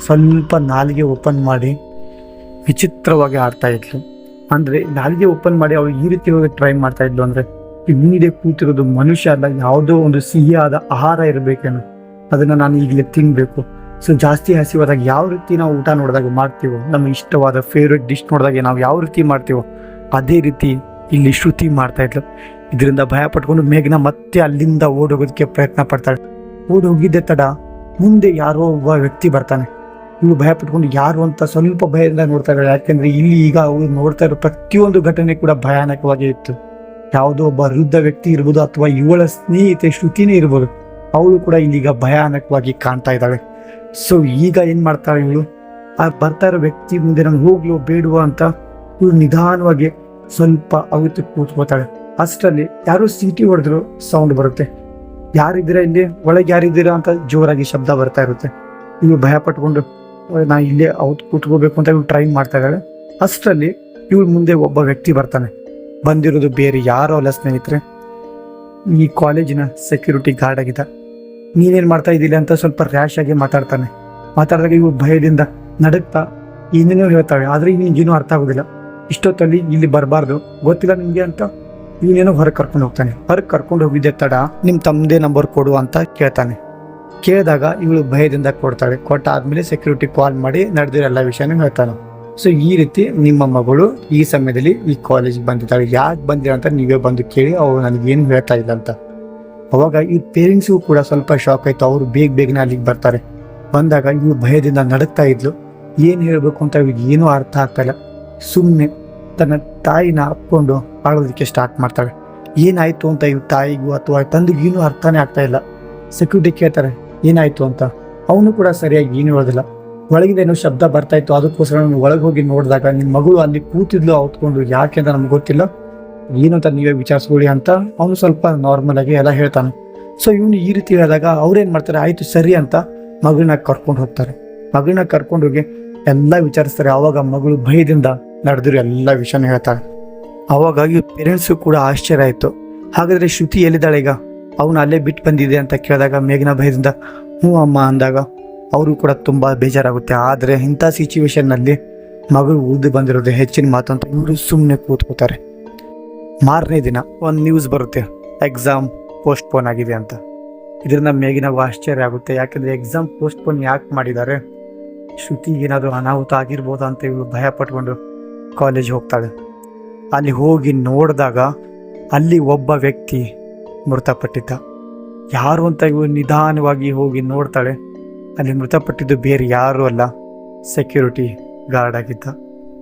ಸ್ವಲ್ಪ ನಾಲಿಗೆ ಓಪನ್ ಮಾಡಿ ವಿಚಿತ್ರವಾಗಿ ಆಡ್ತಾ ಇದ್ಲು. ಅಂದರೆ ನಾಲಿಗೆ ಓಪನ್ ಮಾಡಿ ಅವಳು ಈ ರೀತಿ ಟ್ರೈ ಮಾಡ್ತಾ ಇದ್ಲು ಅಂದರೆ ಹಿಂದೆ ಕೂತಿರೋದು ಮನುಷ್ಯ ಅಲ್ಲ, ಯಾವುದೋ ಒಂದು ಸಿಹಿಯಾದ ಆಹಾರ ಇರಬೇಕೇನು, ಅದನ್ನು ನಾನು ಈಗಲೇ ತಿನ್ನಬೇಕು ಸೊ ಜಾಸ್ತಿ ಹಸಿವಾದಾಗ ಯಾವ ರೀತಿ ನಾವು ಊಟ ನೋಡಿದಾಗ ಮಾಡ್ತೀವೋ ನಮಗೆ ಇಷ್ಟವಾದ ಫೇವ್ರೆಟ್ ಡಿಶ್ ನೋಡಿದಾಗ ನಾವು ಯಾವ ರೀತಿ ಮಾಡ್ತೀವೋ, ಅದೇ ರೀತಿ ಇಲ್ಲಿ ಶ್ರುತಿ ಮಾಡ್ತಾ ಇದ್ಲು. ಇದರಿಂದ ಭಯ ಪಟ್ಕೊಂಡು ಮೇಘನ ಮತ್ತೆ ಅಲ್ಲಿಂದ ಓಡೋಗೋದಕ್ಕೆ ಪ್ರಯತ್ನ ಪಡ್ತಾಳೆ. ಓಡೋಗಿದ್ದೆ ತಡ ಮುಂದೆ ಯಾರೋ ಒಬ್ಬ ವ್ಯಕ್ತಿ ಬರ್ತಾನೆ. ಇವಳು ಭಯ ಪಟ್ಕೊಂಡು ಯಾರು ಅಂತ ಸ್ವಲ್ಪ ಭಯದಿಂದ ನೋಡ್ತಾ ಇದ್ದಾರೆ. ಯಾಕೆಂದ್ರೆ ಇಲ್ಲಿ ಈಗ ಅವರು ನೋಡ್ತಾ ಇರೋ ಪ್ರತಿಯೊಂದು ಘಟನೆ ಕೂಡ ಭಯಾನಕವಾಗಿ ಇತ್ತು. ಯಾವುದೋ ಒಬ್ಬ ವೃದ್ಧ ವ್ಯಕ್ತಿ ಇರ್ಬೋದು ಅಥವಾ ಇವಳ ಸ್ನೇಹಿತೆ ಶ್ರುತಿನೇ ಇರ್ಬೋದು, ಅವಳು ಕೂಡ ಇಲ್ಲಿಗ ಭಯಾನಕವಾಗಿ ಕಾಣ್ತಾ ಇದ್ದಾಳೆ. ಸೊ ಈಗ ಏನ್ ಮಾಡ್ತಾಳೆ ಇವಳು ಆ ಬರ್ತಾ ಇರೋ ವ್ಯಕ್ತಿ ಮುಂದೆ ನಾನು ಹೋಗ್ಲೋ ಬೇಡುವ ಅಂತ ಇವಳು ನಿಧಾನವಾಗಿ ಸ್ವಲ್ಪ ಅವತ್ತು ಕೂತ್ಕೋತಾಳೆ ಅಷ್ಟರಲ್ಲಿ ಯಾರೋ ಸೀಟಿ ಹೊಡೆದ್ರು ಸೌಂಡ್ ಬರುತ್ತೆ. ಯಾರಿದ್ದೀರಾ ಇಲ್ಲಿ? ಒಳಗೆ ಯಾರಿದ್ದೀರಾ ಅಂತ ಜೋರಾಗಿ ಶಬ್ದ ಬರ್ತಾ ಇರುತ್ತೆ. ಇವಳು ಭಯ ಪಟ್ಕೊಂಡು ನಾ ಇಲ್ಲೇ ಅವತ್ತು ಕೂತ್ಕೋಬೇಕು ಅಂತ ಇವಳು ಟ್ರೈ ಮಾಡ್ತಾ ಇದ್ದಾಳೆ ಅಷ್ಟರಲ್ಲಿ ಇವಳು ಮುಂದೆ ಒಬ್ಬ ವ್ಯಕ್ತಿ ಬರ್ತಾನೆ. ಬಂದಿರೋದು ಬೇರೆ ಯಾರೋ ಅಲ್ಲ ಸ್ನೇಹಿತರೆ. ಈ ಕಾಲೇಜಿನ ಸೆಕ್ಯೂರಿಟಿ ಗಾರ್ಡ್ ಆಗಿದ್ದ. ನೀನೇನು ಮಾಡ್ತಾ ಇದ್ದಿಲ್ಲ ಅಂತ ಸ್ವಲ್ಪ ರ್ಯಾಶ್ ಆಗಿ ಮಾತಾಡ್ತಾನೆ. ಮಾತಾಡಿದಾಗ ಇವು ಭಯದಿಂದ ನಡುಕ್ತಾ ಏನೇನೋ ಹೇಳ್ತಾಳೆ. ಆದರೆ ನಿನ್ಗೇನು ಅರ್ಥ ಆಗೋದಿಲ್ಲ. ಇಷ್ಟೊತ್ತಲ್ಲಿ ಇಲ್ಲಿ ಬರಬಾರ್ದು. ಗೊತ್ತಿಲ್ಲ ನಿಮಗೆ ಅಂತ ಇವನೇನೋ ಹೊರಗೆ ಕರ್ಕೊಂಡು ಹೋಗ್ತಾನೆ. ಹೊರಗೆ ಕರ್ಕೊಂಡು ಹೋಗಿದ್ದೆ ತಡ ನಿಮ್ಮ ತಮ್ಮದೇ ನಂಬರ್ ಕೊಡು ಅಂತ ಕೇಳ್ತಾನೆ. ಕೇಳಿದಾಗ ಇವಳು ಭಯದಿಂದ ಕೊಡ್ತಾಳೆ. ಕೊಟ್ಟಾದ್ಮೇಲೆ ಸೆಕ್ಯೂರಿಟಿ ಕಾಲ್ ಮಾಡಿ ನಡೆದಿರೋ ಎಲ್ಲ ವಿಷಯನೂ ಹೇಳ್ತಾನೆ. ಸೊ ಈ ರೀತಿ ನಿಮ್ಮ ಮಗಳು ಈ ಸಮಯದಲ್ಲಿ ಈ ಕಾಲೇಜಿಗೆ ಬಂದಿದ್ದಾಳೆ. ಯಾಕೆ ಬಂದಿರ ಅಂತ ನೀವೇ ಬಂದು ಕೇಳಿ ಅವಳು ನನಗೇನು ಹೇಳ್ತಾ ಇಲ್ಲ ಅಂತ. ಅವಾಗ ಈ ಪೇರೆಂಟ್ಸ್ಗೂ ಕೂಡ ಸ್ವಲ್ಪ ಶಾಕ್ ಆಯ್ತು. ಅವರು ಬೇಗ ಬೇಗನೆ ಅಲ್ಲಿಗೆ ಬರ್ತಾರೆ. ಬಂದಾಗ ಇವ್ಳು ಭಯದಿಂದ ನಡಕ್ತಾ ಇದ್ಲು. ಏನು ಹೇಳಬೇಕು ಅಂತ ಇವ್ರಿಗೆ ಏನೂ ಅರ್ಥ ಆಗ್ತಾ ಇಲ್ಲ. ಸುಮ್ಮನೆ ತನ್ನ ತಾಯಿನ ಅಪ್ಕೊಂಡು ಆಡೋದಕ್ಕೆ ಸ್ಟಾರ್ಟ್ ಮಾಡ್ತಾಳೆ. ಏನಾಯಿತು ಅಂತ ಇವ್ ತಾಯಿಗೂ ಅಥವಾ ತಂದೆಗೂ ಏನೂ ಅರ್ಥನೇ ಆಗ್ತಾ ಇಲ್ಲ. ಸೆಕ್ಯೂರಿಟಿ ಕೇಳ್ತಾರೆ. ಏನಾಯ್ತು ಅಂತ? ಅವನು ಕೂಡ ಸರಿಯಾಗಿ ಏನು ಹೇಳೋದಿಲ್ಲ. ಒಳಗಿಂದ ಏನೋ ಶಬ್ದ ಬರ್ತಾ ಇತ್ತು. ಅದಕ್ಕೋಸ್ಕರ ನಾನು ಒಳಗೆ ಹೋಗಿ ನೋಡಿದಾಗ ನಿನ್ನ ಮಗಳು ಅಲ್ಲಿ ಕೂತಿದ್ಲು, ಅವತ್ಕೊಂಡು ಯಾಕೆ ಅಂತ ನಮ್ಗೆ ಗೊತ್ತಿಲ್ಲ. ಏನು ಅಂತ ನೀವೇ ವಿಚಾರಿಸ್ಕೊಳ್ಳಿ ಅಂತ ಅವನು ಸ್ವಲ್ಪ ನಾರ್ಮಲ್ ಆಗಿ ಎಲ್ಲ ಹೇಳ್ತಾನೆ. ಸೊ ಇವನು ಈ ರೀತಿ ಹೇಳಿದಾಗ ಅವ್ರೇನು ಮಾಡ್ತಾರೆ? ಆಯಿತು, ಸರಿ ಅಂತ ಮಗಳನ್ನ ಕರ್ಕೊಂಡು ಹೋಗ್ತಾರೆ. ಮಗಳನ್ನ ಕರ್ಕೊಂಡು ಹೋಗಿ ಎಲ್ಲ ವಿಚಾರಿಸ್ತಾರೆ. ಆವಾಗ ಮಗಳು ಭಯದಿಂದ ನಡೆದಿರೋ ಎಲ್ಲ ವಿಷಯನ ಹೇಳ್ತಾರೆ ಅವಾಗ ಈ ಪೇರೆಂಟ್ಸು ಕೂಡ ಆಶ್ಚರ್ಯ ಆಯಿತು. ಹಾಗಾದ್ರೆ ಶ್ರುತಿ ಎಲ್ಲಿದ್ದಾಳೆ ಈಗ? ಅವನು ಅಲ್ಲೇ ಬಿಟ್ಟು ಬಂದಿದೆ ಅಂತ ಕೇಳಿದಾಗ ಮೇಘನ ಭಯದಿಂದ, ಹ್ಞೂ ಅಮ್ಮ, ಅಂದಾಗ, ಅವರು ಕೂಡ ತುಂಬ ಬೇಜಾರಾಗುತ್ತೆ, ಆದರೆ ಇಂಥ ಸಿಚುವೇಶನ್ನಲ್ಲಿ ಮಗಳು ಉಳಿದು ಬಂದಿರೋದು ಹೆಚ್ಚಿನ ಮಾತು ಅಂತ ಇವರು ಸುಮ್ಮನೆ ಕೂತ್ಕೋತಾರೆ. ಮಾರನೇ ದಿನ ಒಂದು ನ್ಯೂಸ್ ಬರುತ್ತೆ ಎಕ್ಸಾಮ್ ಪೋಸ್ಟ್ಪೋನ್ ಆಗಿದೆ ಅಂತ. ಇದರಿಂದ ಮೇಗಿನ ಆಶ್ಚರ್ಯ ಆಗುತ್ತೆ, ಯಾಕೆಂದರೆ ಎಕ್ಸಾಮ್ ಪೋಸ್ಟ್ಪೋನ್ ಯಾಕೆ ಮಾಡಿದ್ದಾರೆ? ಶ್ರುತಿಗೆ ಏನಾದರೂ ಅನಾಹುತ ಆಗಿರ್ಬೋದು ಅಂತ ಇವಳು ಭಯ ಪಟ್ಕೊಂಡು ಕಾಲೇಜ್ ಹೋಗ್ತಾಳೆ. ಅಲ್ಲಿ ಹೋಗಿ ನೋಡಿದಾಗ ಅಲ್ಲಿ ಒಬ್ಬ ವ್ಯಕ್ತಿ ಮೃತಪಟ್ಟಿದ್ದ. ಯಾರು ಅಂತ ಇವು ನಿಧಾನವಾಗಿ ಹೋಗಿ ನೋಡ್ತಾಳೆ. ಅಲ್ಲಿ ಮೃತಪಟ್ಟಿದ್ದು ಬೇರೆ ಯಾರೂ ಅಲ್ಲ ಸೆಕ್ಯೂರಿಟಿ ಗಾರ್ಡ್ ಆಗಿದ್ದ.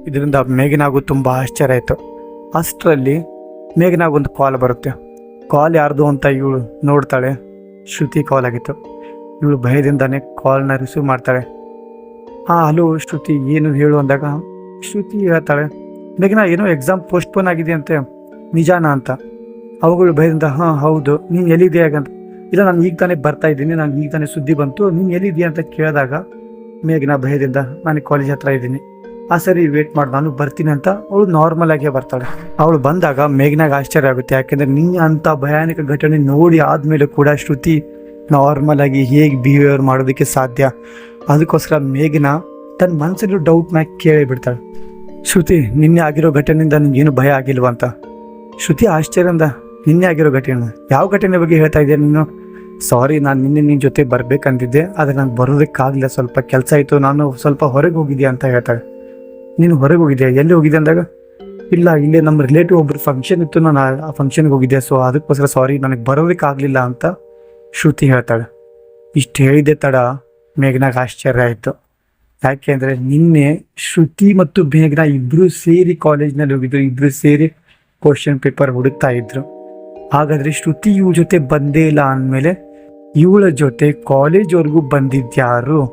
ಇದರಿಂದ ಮೇಘನಾಗು ತುಂಬ ಆಶ್ಚರ್ಯ ಆಯಿತು. ಅಷ್ಟರಲ್ಲಿ ಮೇಘನಾಗೊಂದು ಕಾಲ್ ಬರುತ್ತೆ. ಕಾಲ್ ಯಾರ್ದು ಅಂತ ಇವಳು ನೋಡ್ತಾಳೆ. ಶ್ರುತಿ ಕಾಲ್ ಆಗಿತ್ತು. ಇವಳು ಭಯದಿಂದನೇ ಕಾಲ್ನ ರಿಸೀವ್ ಮಾಡ್ತಾಳೆ. ಹಾಂ ಹಲೋ ಶ್ರುತಿ, ಏನು ಹೇಳು? ಅಂದಾಗ, ಶ್ರುತಿ ಹೇಳ್ತಾಳೆ, ಮೇಘನಾ, ಏನೋ ಎಕ್ಸಾಮ್ ಪೋಸ್ಟ್ಪೋನ್ ಆಗಿದೆ ಅಂತೆ. ನಿಜಾನ ಅಂತ. ಅವುಗಳು ಭಯದಿಂದ, ಹಾಂ, ಹೌದು, ನೀನು ಎಲ್ಲಿದೆಯಾ ಅಂತ ಇಲ್ಲ, ನಾನು ಈಗ ತಾನೇ ಬರ್ತಾ ಇದ್ದೀನಿ, ನಾನು ಈಗ ತಾನೇ ಸುದ್ದಿ ಬಂತು, ನೀನು ಎಲ್ಲಿದೆಯಾ ಅಂತ ಕೇಳಿದಾಗ ಮೇಘನ ಭಯದಿಂದ ನಾನು ಕಾಲೇಜ್ ಹತ್ರ ಇದ್ದೀನಿ. ಆ ಸರಿ ವೇಟ್ ಮಾಡಿ, ನಾನು ಬರ್ತೀನಿ ಅಂತ ಅವಳು ನಾರ್ಮಲ್ ಆಗಿ ಬರ್ತಾಳೆ. ಅವಳು ಬಂದಾಗ ಮೇಘನಾಗ ಆಶ್ಚರ್ಯ ಆಗುತ್ತೆ, ಯಾಕೆಂದ್ರೆ ನೀ ಅಂತ ಭಯಾನಕ ಘಟನೆ ನೋಡಿ ಆದ್ಮೇಲೆ ಕೂಡ ಶ್ರುತಿ ನಾರ್ಮಲ್ ಆಗಿ ಹೇಗೆ ಬಿಹೇವಿಯರ್ ಮಾಡೋದಕ್ಕೆ ಸಾಧ್ಯ? ಅದಕ್ಕೋಸ್ಕರ ಮೇಘನ ತನ್ನ ಮನಸ್ಸಲ್ಲಿ ಡೌಟ್ ಮ್ಯಾಗ ಕೇಳಿ ಬಿಡ್ತಾಳೆ. ಶ್ರುತಿ, ನಿನ್ನೆ ಆಗಿರೋ ಘಟನೆಯಿಂದ ನಿನ್ಗೇನು ಭಯ ಆಗಿಲ್ವಾ ಅಂತ. ಶ್ರುತಿ ಆಶ್ಚರ್ಯದಿಂದ ನಿನ್ನೆ ಆಗಿರೋ ಘಟನೆ. ಯಾವ ಘಟನೆ ಬಗ್ಗೆ ಹೇಳ್ತಾ ಇದ್ದೆ ನೀನು? ಸಾರಿ ನಾನು ನಿನ್ನೆ ನಿನ್ನ ಜೊತೆ ಬರ್ಬೇಕಂತಿದ್ದೆ ಆದರೆ ನಾನು ಬರೋದಕ್ಕಾಗಲಿಲ್ಲ. ಸ್ವಲ್ಪ ಕೆಲಸ ಆಯಿತು, ನಾನು ಸ್ವಲ್ಪ ಹೊರಗೆ ಹೋಗಿದ್ದೆ ಅಂತ ಹೇಳ್ತಾಳೆ ನೀನು ಹೊರಗೆ ಹೋಗಿದ್ಯಾ? ಎಲ್ಲಿ ಹೋಗಿದ್ದೆ ಅಂದಾಗ? ಇಲ್ಲ, ಇಲ್ಲೇ ನಮ್ಮ ರಿಲೇಟಿವ್ ಒಬ್ರು ಫಂಕ್ಷನ್ ಇತ್ತು, ನಾನು ಆ- ಫಂಕ್ಷನ್ಗೆ ಹೋಗಿದ್ದೆ ಸೊ ಅದಕ್ಕೋಸ್ಕರ ಸಾರಿ ನನಗೆ ಬರೋದಕ್ಕಾಗಲಿಲ್ಲ ಅಂತ ಶ್ರುತಿ ಹೇಳ್ತಾಳೆ. ಇಷ್ಟು ಹೇಳಿದ್ದೆ ತಡ, ಮೇಘನಾಗ ಆಶ್ಚರ್ಯ ಆಯಿತು. ಯಾಕೆ ಅಂದರೆ ನಿನ್ನೆ ಶ್ರುತಿ ಮತ್ತು ಮೇಘನಾ ಇಬ್ಬರು ಸೇರಿ ಕಾಲೇಜ್ನಲ್ಲಿ ಹೋಗಿದ್ರು ಇಬ್ಬರು ಸೇರಿ ಕ್ವಶನ್ ಪೇಪರ್ ಹುಡುಕ್ತಾ ಇದ್ರು. ಹಾಗಾದರೆ ಶ್ರುತಿ ಇವಳ ಜೊತೆ ಬಂದೇ ಇಲ್ಲ ಅಂದಮೇಲೆ ಇವಳ ಜೊತೆ ಕಾಲೇಜ್ವರೆಗೂ ಬಂದಿದ್ಯಾರು?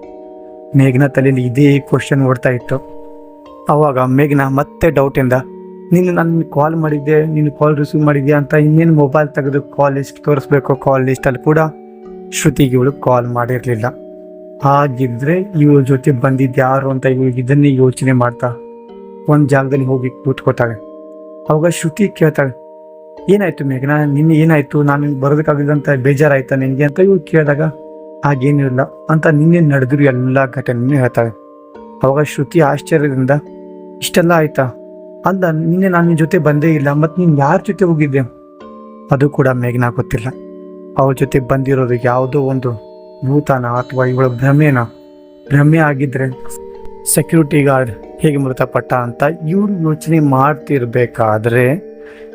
ಮೇಘ್ನ ತಲೆಯಲ್ಲಿ ಇದೇ ಕ್ವಶನ್ ಓಡ್ತಾ ಇತ್ತು. ಅವಾಗ ಮೇಘ್ನ ಮತ್ತೆ ಡೌಟಿಂದ ನೀನು ನಾನು ಕಾಲ್ ಮಾಡಿದ್ದೆ ನೀನು ಕಾಲ್ ರಿಸೀವ್ ಮಾಡಿದ್ಯಾ ಅಂತ ಇನ್ನೇನು ಮೊಬೈಲ್ ತೆಗೆದು ಕಾಲ್ ಲಿಸ್ಟ್ ತೋರಿಸ್ಬೇಕು ಕಾಲ್ ಲಿಸ್ಟಲ್ಲಿ ಕೂಡ ಶ್ರುತಿಗೆ ಇವಳು ಕಾಲ್ ಮಾಡಿರಲಿಲ್ಲ. ಹಾಗಿದ್ರೆ ಇವಳ ಜೊತೆ ಬಂದಿದ್ಯಾರು ಅಂತ ಇವಳಿಗೆ ಇದನ್ನೇ ಯೋಚನೆ ಮಾಡ್ತಾ ಒಂದು ಜಾಗದಲ್ಲಿ ಹೋಗಿ ಕೂತ್ಕೋತಾಳೆ ಅವಾಗ ಶ್ರುತಿ ಕೇಳ್ತಾಳೆ ಏನಾಯ್ತು ಮೇಘನಾ? ನಿನ್ನೆ ಏನಾಯ್ತು? ನಾನು ಬರೋದಕ್ಕಾಗಿದ್ದಂತ ಬೇಜಾರಾಯ್ತಾ ನಿನಗೆ ಅಂತ ಇವ್ರು ಕೇಳಿದಾಗ ಹಾಗೇನಿಲ್ಲ ಅಂತ ನಿನ್ನೆ ನಡೆದ್ರು ಎಲ್ಲ ಘಟನೆ ಹೇಳ್ತಾಳೆ. ಅವಾಗ ಶ್ರುತಿ ಆಶ್ಚರ್ಯದಿಂದ, ಇಷ್ಟೆಲ್ಲ ಆಯ್ತಾ? ಅಲ್ಲ ನಿನ್ನೆ ನಾನು ನಿನ್ನ ಜೊತೆ ಬಂದೇ ಇಲ್ಲ ಮತ್ತು ನೀನು ಯಾರ ಜೊತೆ ಹೋಗಿದ್ದೆ? ಅದು ಕೂಡ ಮೇಘನಾ ಗೊತ್ತಿಲ್ಲ. ಅವಳ ಜೊತೆ ಬಂದಿರೋದು ಯಾವುದೋ ಒಂದು ಭೂತಾನ ಅಥವಾ ಇವಳ ಭ್ರಮೇನ? ಭ್ರಮೆ ಆಗಿದ್ರೆ ಸೆಕ್ಯೂರಿಟಿ ಗಾರ್ಡ್ ಹೇಗೆ ಮೃತಪಟ್ಟ ಅಂತ ಇವ್ರು ಯೋಚನೆ ಮಾಡ್ತಿರ್ಬೇಕಾದ್ರೆ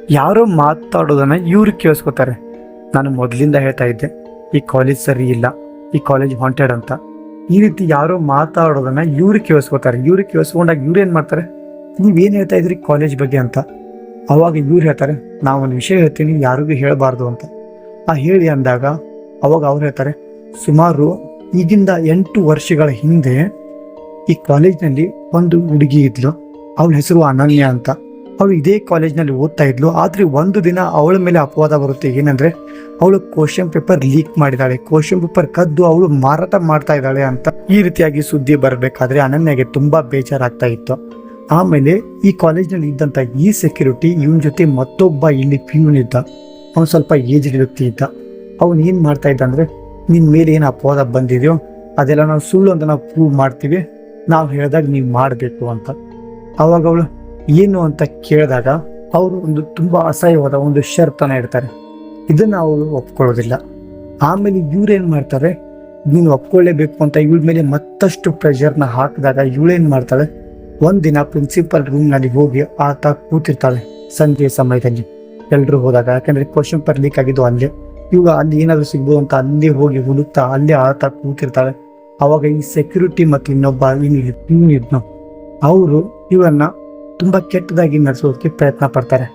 ಯಾರೋ ಮಾತಾಡೋದನ್ನ ಇವ್ರು ಕೇಳಿಸ್ಕೊತಾರೆ. ನಾನು ಮೊದಲಿಂದ ಹೇಳ್ತಾ ಇದ್ದೆ, ಈ ಕಾಲೇಜ್ ಸರಿ ಇಲ್ಲ, ಈ ಕಾಲೇಜ್ ಹಾಂಟೆಡ್ ಅಂತ. ಈ ರೀತಿ ಯಾರೋ ಮಾತಾಡೋದನ್ನ ಇವ್ರು ಕೇಳಿಸ್ಕೊತಾರೆ. ಇವ್ರು ಕೇಳಿಸ್ಕೊಂಡಾಗ ಇವ್ರು ಏನು ಮಾಡ್ತಾರೆ? ನೀವೇನು ಹೇಳ್ತಾ ಇದ್ರಿ ಕಾಲೇಜ್ ಬಗ್ಗೆ ಅಂತ. ಅವಾಗ ಇವ್ರು ಹೇಳ್ತಾರೆ, ನಾವು ಒಂದು ವಿಷಯ ಹೇಳ್ತೀನಿ, ಯಾರಿಗೂ ಹೇಳಬಾರ್ದು ಅಂತ. ಆ ಹೇಳಿ ಅಂದಾಗ ಅವಾಗ ಅವ್ರು ಹೇಳ್ತಾರೆ, ಸುಮಾರು ಈಗಿಂದ ಎಂಟು ವರ್ಷಗಳ ಹಿಂದೆ ಈ ಕಾಲೇಜ್ನಲ್ಲಿ ಒಂದು ಹುಡುಗಿ ಇದ್ಲು. ಅವಳ ಹೆಸರು ಅನನ್ಯ ಅಂತ. ಅವಳು ಇದೇ ಕಾಲೇಜ್ನಲ್ಲಿ ಓದ್ತಾ ಇದ್ಲು. ಆದರೆ ಒಂದು ದಿನ ಅವಳ ಮೇಲೆ ಅಪವಾದ ಬರುತ್ತೆ. ಏನಂದ್ರೆ, ಅವಳು ಕ್ವಶನ್ ಪೇಪರ್ ಲೀಕ್ ಮಾಡಿದಾಳೆ. ಕ್ವಶನ್ ಪೇಪರ್ ಕದ್ದು ಅವಳು ಮಾರಾಟ ಮಾಡ್ತಾ ಇದ್ದಾಳೆ ಅಂತ ಈ ರೀತಿಯಾಗಿ ಸುದ್ದಿ ಬರಬೇಕಾದ್ರೆ ಅನನ್ಯಗೆ ತುಂಬಾ ಬೇಜಾರಾಗ್ತಾ ಇತ್ತು. ಆಮೇಲೆ ಈ ಕಾಲೇಜ್ನಲ್ಲಿ ಇದ್ದಂಥ ಈ ಸೆಕ್ಯೂರಿಟಿ ಇವನ ಜೊತೆ ಮತ್ತೊಬ್ಬ ಇಲ್ಲಿ ಪ್ಯೂನ್ ಇದ್ದ. ಅವನು ಸ್ವಲ್ಪ ಏಜ್ ವ್ಯಕ್ತಿ ಇದ್ದ. ಅವನು ಏನು ಮಾಡ್ತಾ ಇದ್ದ ಅಂದ್ರೆ ನಿನ್ನ ಮೇಲೆ ಏನು ಅಪವಾದ ಬಂದಿದೆಯೋ, ಅದೆಲ್ಲ ನಾವು ಸುಳ್ಳು ಅಂತ ನಾವು ಪ್ರೂವ್ ಮಾಡ್ತೀವಿ. ನಾವು ಹೇಳಿದಾಗ ನೀವು ಮಾಡಬೇಕು ಅಂತ. ಅವಾಗ ಅವಳು ಏನು ಅಂತ ಕೇಳಿದಾಗ ಅವರು ಒಂದು ತುಂಬ ಅಸಹ್ಯವಾದ ಒಂದು ಷರ್ತನ ಇಡ್ತಾರೆ. ಇದನ್ನ ಅವರು ಒಪ್ಕೊಳ್ಳೋದಿಲ್ಲ. ಆಮೇಲೆ ಇವ್ರೇನ್ ಮಾಡ್ತಾರೆ? ನೀನು ಒಪ್ಕೊಳ್ಳೇಬೇಕು ಅಂತ ಇವಳ ಮೇಲೆ ಮತ್ತಷ್ಟು ಪ್ರೆಷರ್ನ ಹಾಕಿದಾಗ ಇವಳೇನು ಮಾಡ್ತಾಳೆ? ಒಂದಿನ ಪ್ರಿನ್ಸಿಪಲ್ ರೂಮ್ನಲ್ಲಿ ಹೋಗಿ ಆತ ಕೂತಿರ್ತಾಳೆ ಸಂಜೆ ಸಮಯದಲ್ಲಿ. ಎಲ್ಲರೂ ಹೋದಾಗ, ಯಾಕಂದರೆ ಕ್ವಶನ್ ಪೇಪರ್ ಲೀಕ್ ಆಗಿದ್ದು ಅಲ್ಲೇ. ಇವಾಗ ಅಲ್ಲಿ ಏನಾದರೂ ಸಿಗ್ಬೋದು ಅಂತ ಅಲ್ಲೇ ಹೋಗಿ ಹುಡುಕ್ತಾ ಅಲ್ಲೇ ಆತ ಕೂತಿರ್ತಾಳೆ. ಅವಾಗ ಈ ಸೆಕ್ಯೂರಿಟಿ ಮತ್ತು ಇನ್ನೊಬ್ಬ ಇನ್ನು ಇದ್ನು ಅವರು ಇವನ್ನ ತುಂಬಾ ಕೆಟ್ಟದಾಗಿ ನಡೆಸೋದಕ್ಕೆ ಪ್ರಯತ್ನ ಪಡ್ತಾರೆ.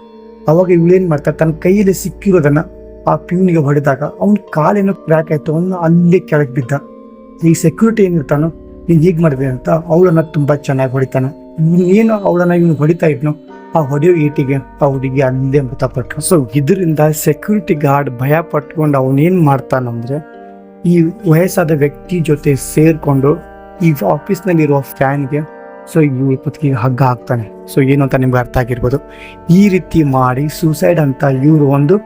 ಅವಾಗ ಇವಳೇನು ಮಾಡ್ತಾರೆ, ತನ್ನ ಕೈಯಲ್ಲಿ ಸಿಕ್ಕಿರೋದನ್ನ ಆ ಪ್ಯೂನಿಗೆ ಹೊಡೆದಾಗ ಅವನ ಕಾಲೇನೋ ಕ್ರ್ಯಾಕ್ ಆಯ್ತು, ಅವನು ಅಲ್ಲೇ ಕೆಳಗೆ ಬಿದ್ದ. ಈ ಸೆಕ್ಯೂರಿಟಿ ಏನಿರ್ತಾನೋ, ನೀನು ಹೀಗ್ ಮಾಡಿದೆ ಅಂತ ಅವಳನ್ನ ತುಂಬಾ ಚೆನ್ನಾಗಿ ಹೊಡಿತಾನೆ. ಏನು ಅವಳನ್ನ ಇವನು ಹೊಡಿತಾ ಇದ್ನೋ, ಆ ಹೊಡೆಯೋ ಏಟಿಗೆ ಆ ಹುಡುಗಿ ಅಲ್ಲೇ ಮೃತಪಟ್ಟು ಸೊ ಇದರಿಂದ ಸೆಕ್ಯೂರಿಟಿ ಗಾರ್ಡ್ ಭಯ ಪಟ್ಕೊಂಡು ಅವನೇನ್ ಮಾಡ್ತಾನಂದ್ರೆ ಈ ವಯಸ್ಸಾದ ವ್ಯಕ್ತಿ ಜೊತೆ ಸೇರಿಕೊಂಡು ಈ ಆಫೀಸ್ನಲ್ಲಿರುವ ಫ್ಯಾನ್ಗೆ ಸೊ ಇವ್ ಕುತ್ತಿಗೆ ಹಗ್ಗ ಹಾಕ್ತಾನೆ. ಸೊ ಏನು ಅಂತ ನಿಮ್ಗೆ ಅರ್ಥ ಆಗಿರ್ಬೋದು. ಈ ರೀತಿ ಮಾಡಿ ಸೂಸೈಡ್ ಅಂತ ಇವರು ಒಂದು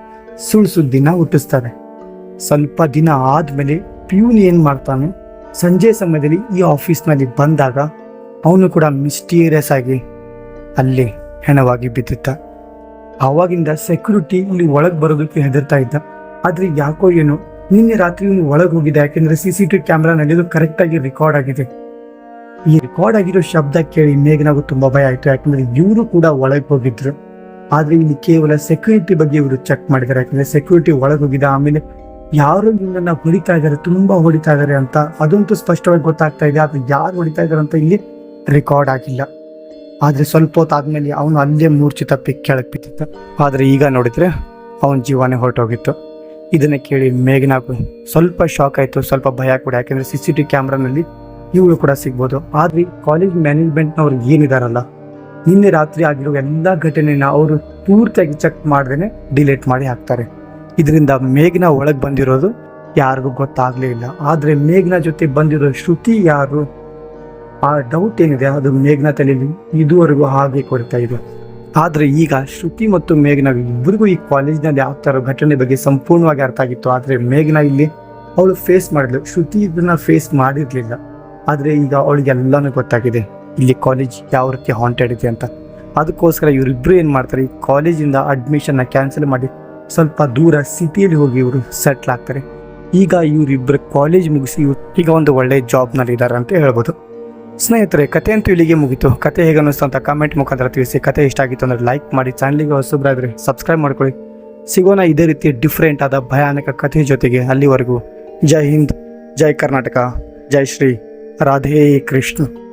ಸುಳ್ಳು ಸುದ್ದಿನ ಹುಟ್ಟಿಸ್ತಾರೆ. ಸ್ವಲ್ಪ ದಿನ ಆದ್ಮೇಲೆ ಪ್ಯೂನ್ ಏನು ಮಾಡ್ತಾನೆ? ಸಂಜೆ ಸಮಯದಲ್ಲಿ ಈ ಆಫೀಸ್ನಲ್ಲಿ ಬಂದಾಗ ಅವನು ಕೂಡ ಮಿಸ್ಟೀರಿಯಸ್ ಆಗಿ ಅಲ್ಲಿ ಹೆಣವಾಗಿ ಬಿದ್ದಿತ್ತ ಆವಾಗಿಂದ ಸೆಕ್ಯೂರಿಟಿ ಇಲ್ಲಿ ಒಳಗೆ ಬರೋದಕ್ಕೆ ಹೆದರ್ತಾ ಇದ್ದ. ಆದ್ರೆ ಯಾಕೋ ಏನು ನಿನ್ನೆ ರಾತ್ರಿ ಒಳಗೆ ಹೋಗಿದೆ ಯಾಕೆಂದ್ರೆ ಸಿ ಸಿ ಟಿ ಕ್ಯಾಮ್ರಾನಲ್ಲಿ ಇದು ಕರೆಕ್ಟ್ ಆಗಿ ರೆಕಾರ್ಡ್ ಆಗಿದೆ. ಈ ರೆಕಾರ್ಡ್ ಆಗಿರೋ ಶಬ್ದ ಕೇಳಿ ಮೇಘನಾಗೂ ತುಂಬಾ ಭಯ ಆಯ್ತು. ಯಾಕಂದ್ರೆ ಇವರು ಕೂಡ ಒಳಗೆ ಹೋಗಿದ್ರು. ಆದ್ರೆ ಇಲ್ಲಿ ಕೇವಲ ಸೆಕ್ಯೂರಿಟಿ ಬಗ್ಗೆ ಇವರು ಚೆಕ್ ಮಾಡಿದ್ದಾರೆ. ಯಾಕಂದ್ರೆ ಸೆಕ್ಯೂರಿಟಿ ಒಳಗೆ ಹೋಗಿದೆ. ಆಮೇಲೆ ಯಾರು ನಿನ್ನ ಹೊಡಿತಾ ಇದ್ದಾರೆ? ತುಂಬಾ ಹೊಡಿತಾ ಇದ್ದಾರೆ ಅಂತ ಅದಂತೂ ಸ್ಪಷ್ಟವಾಗಿ ಗೊತ್ತಾಗ್ತಾ ಇದೆ. ಅದು ಯಾರು ಹೊಡಿತಾ ಇದ್ದಾರೆ ಅಂತ ಇಲ್ಲಿ ರೆಕಾರ್ಡ್ ಆಗಿಲ್ಲ. ಆದ್ರೆ ಸ್ವಲ್ಪ ಹೊತ್ತಾದ್ಮೇಲೆ ಅವನು ಅಲ್ಲೇ ಮೂರ್ಛೆ ತಪ್ಪಿ ಕೆಳಗೆ ಬಿದ್ದಿದ್ದ. ಆದ್ರೆ ಈಗ ನೋಡಿದ್ರೆ ಅವನ ಜೀವನೇ ಹೊರಟೋಗಿತ್ತು. ಇದನ್ನ ಕೇಳಿ ಮೇಘನಾಗು ಸ್ವಲ್ಪ ಶಾಕ್ ಆಯ್ತು. ಸ್ವಲ್ಪ ಭಯ ಕೂಡ. ಯಾಕಂದ್ರೆ ಸಿ ಸಿ ಟಿ ಕ್ಯಾಮ್ರಾನಲ್ಲಿ ಇವಳು ಕೂಡ ಸಿಗ್ಬೋದು. ಆದ್ರೆ ಕಾಲೇಜ್ ಮ್ಯಾನೇಜ್ಮೆಂಟ್ನವ್ರು ಏನಿದಾರಲ್ಲ, ನಿನ್ನೆ ರಾತ್ರಿ ಆಗಿರೋ ಎಲ್ಲ ಘಟನೆನ ಅವರು ಪೂರ್ತಿಯಾಗಿ ಚೆಕ್ ಮಾಡ್ದೇನೆ ಡಿಲೀಟ್ ಮಾಡಿ ಹಾಕ್ತಾರೆ. ಇದರಿಂದ ಮೇಘ್ನ ಒಳಗೆ ಬಂದಿರೋದು ಯಾರಿಗೂ ಗೊತ್ತಾಗ್ಲೇ ಇಲ್ಲ. ಆದರೆ ಮೇಘ್ನ ಜೊತೆ ಬಂದಿರೋ ಶ್ರುತಿ ಯಾರು? ಆ ಡೌಟ್ ಏನಿದೆ? ಅದು ಮೇಘ್ನ ತಲೆಯಲ್ಲಿ ಇದುವರೆಗೂ ಹಾಗೆ ಕೊಡ್ತಾ ಇದೆ. ಆದರೆ ಈಗ ಶ್ರುತಿ ಮತ್ತು ಮೇಘ್ನ ಇಬ್ಬರಿಗೂ ಈ ಕಾಲೇಜ್ನಲ್ಲಿ ಯಾವ ಥರ ಘಟನೆ ಬಗ್ಗೆ ಸಂಪೂರ್ಣವಾಗಿ ಅರ್ಥ ಆಗಿತ್ತು? ಆದರೆ ಮೇಘ್ನ ಇಲ್ಲಿ ಅವಳು ಫೇಸ್ ಮಾಡಿದ್ಲು. ಶ್ರುತಿ ಇದನ್ನ ಫೇಸ್ ಮಾಡಿರ್ಲಿಲ್ಲ. ಆದರೆ ಈಗ ಅವಳಿಗೆ ಎಲ್ಲಾನು ಗೊತ್ತಾಗಿದೆ, ಇಲ್ಲಿ ಕಾಲೇಜ್ ಯಾವ ರೀತಿ ಹಾಂಟೆಡ್ ಇದೆ ಅಂತ. ಅದಕ್ಕೋಸ್ಕರ ಇವರಿಬ್ಬರು ಏನು ಮಾಡ್ತಾರೆ, ಈ ಕಾಲೇಜಿಂದ ಅಡ್ಮಿಷನ್ನ ಕ್ಯಾನ್ಸಲ್ ಮಾಡಿ ಸ್ವಲ್ಪ ದೂರ ಸಿಟಿಯಲ್ಲಿ ಹೋಗಿ ಇವರು ಸೆಟ್ಲ್ ಆಗ್ತಾರೆ. ಈಗ ಇವರಿಬ್ಬರು ಕಾಲೇಜ್ ಮುಗಿಸಿ ಇವ್ರು ಈಗ ಒಂದು ಒಳ್ಳೆ ಜಾಬ್ನಲ್ಲಿ ಇದ್ದಾರೆ ಅಂತ ಹೇಳ್ಬೋದು. ಸ್ನೇಹಿತರೆ ಕತೆ ಅಂತೂ ಇಲ್ಲಿಗೆ ಮುಗಿತು. ಕತೆ ಹೇಗೆ ಅನ್ನಿಸ್ತು ಅಂತ ಕಮೆಂಟ್ ಮುಖಾಂತರ ತಿಳಿಸಿ. ಕತೆ ಇಷ್ಟ ಆಗಿತ್ತು ಅಂದರೆ ಲೈಕ್ ಮಾಡಿ ಚಾನಲಿಗೆ ಹೊಸಬ್ರಾದ್ರೆ ಸಬ್ಸ್ಕ್ರೈಬ್ ಮಾಡ್ಕೊಳ್ಳಿ. ಸಿಗೋಣ ಇದೇ ರೀತಿ ಡಿಫ್ರೆಂಟ್ ಆದ ಭಯಾನಕ ಕಥೆ ಜೊತೆಗೆ ಅಲ್ಲಿವರೆಗೂ. ಜೈ ಹಿಂದ್, ಜೈ ಕರ್ನಾಟಕ, ಜೈ ಶ್ರೀ राधे कृष्ण।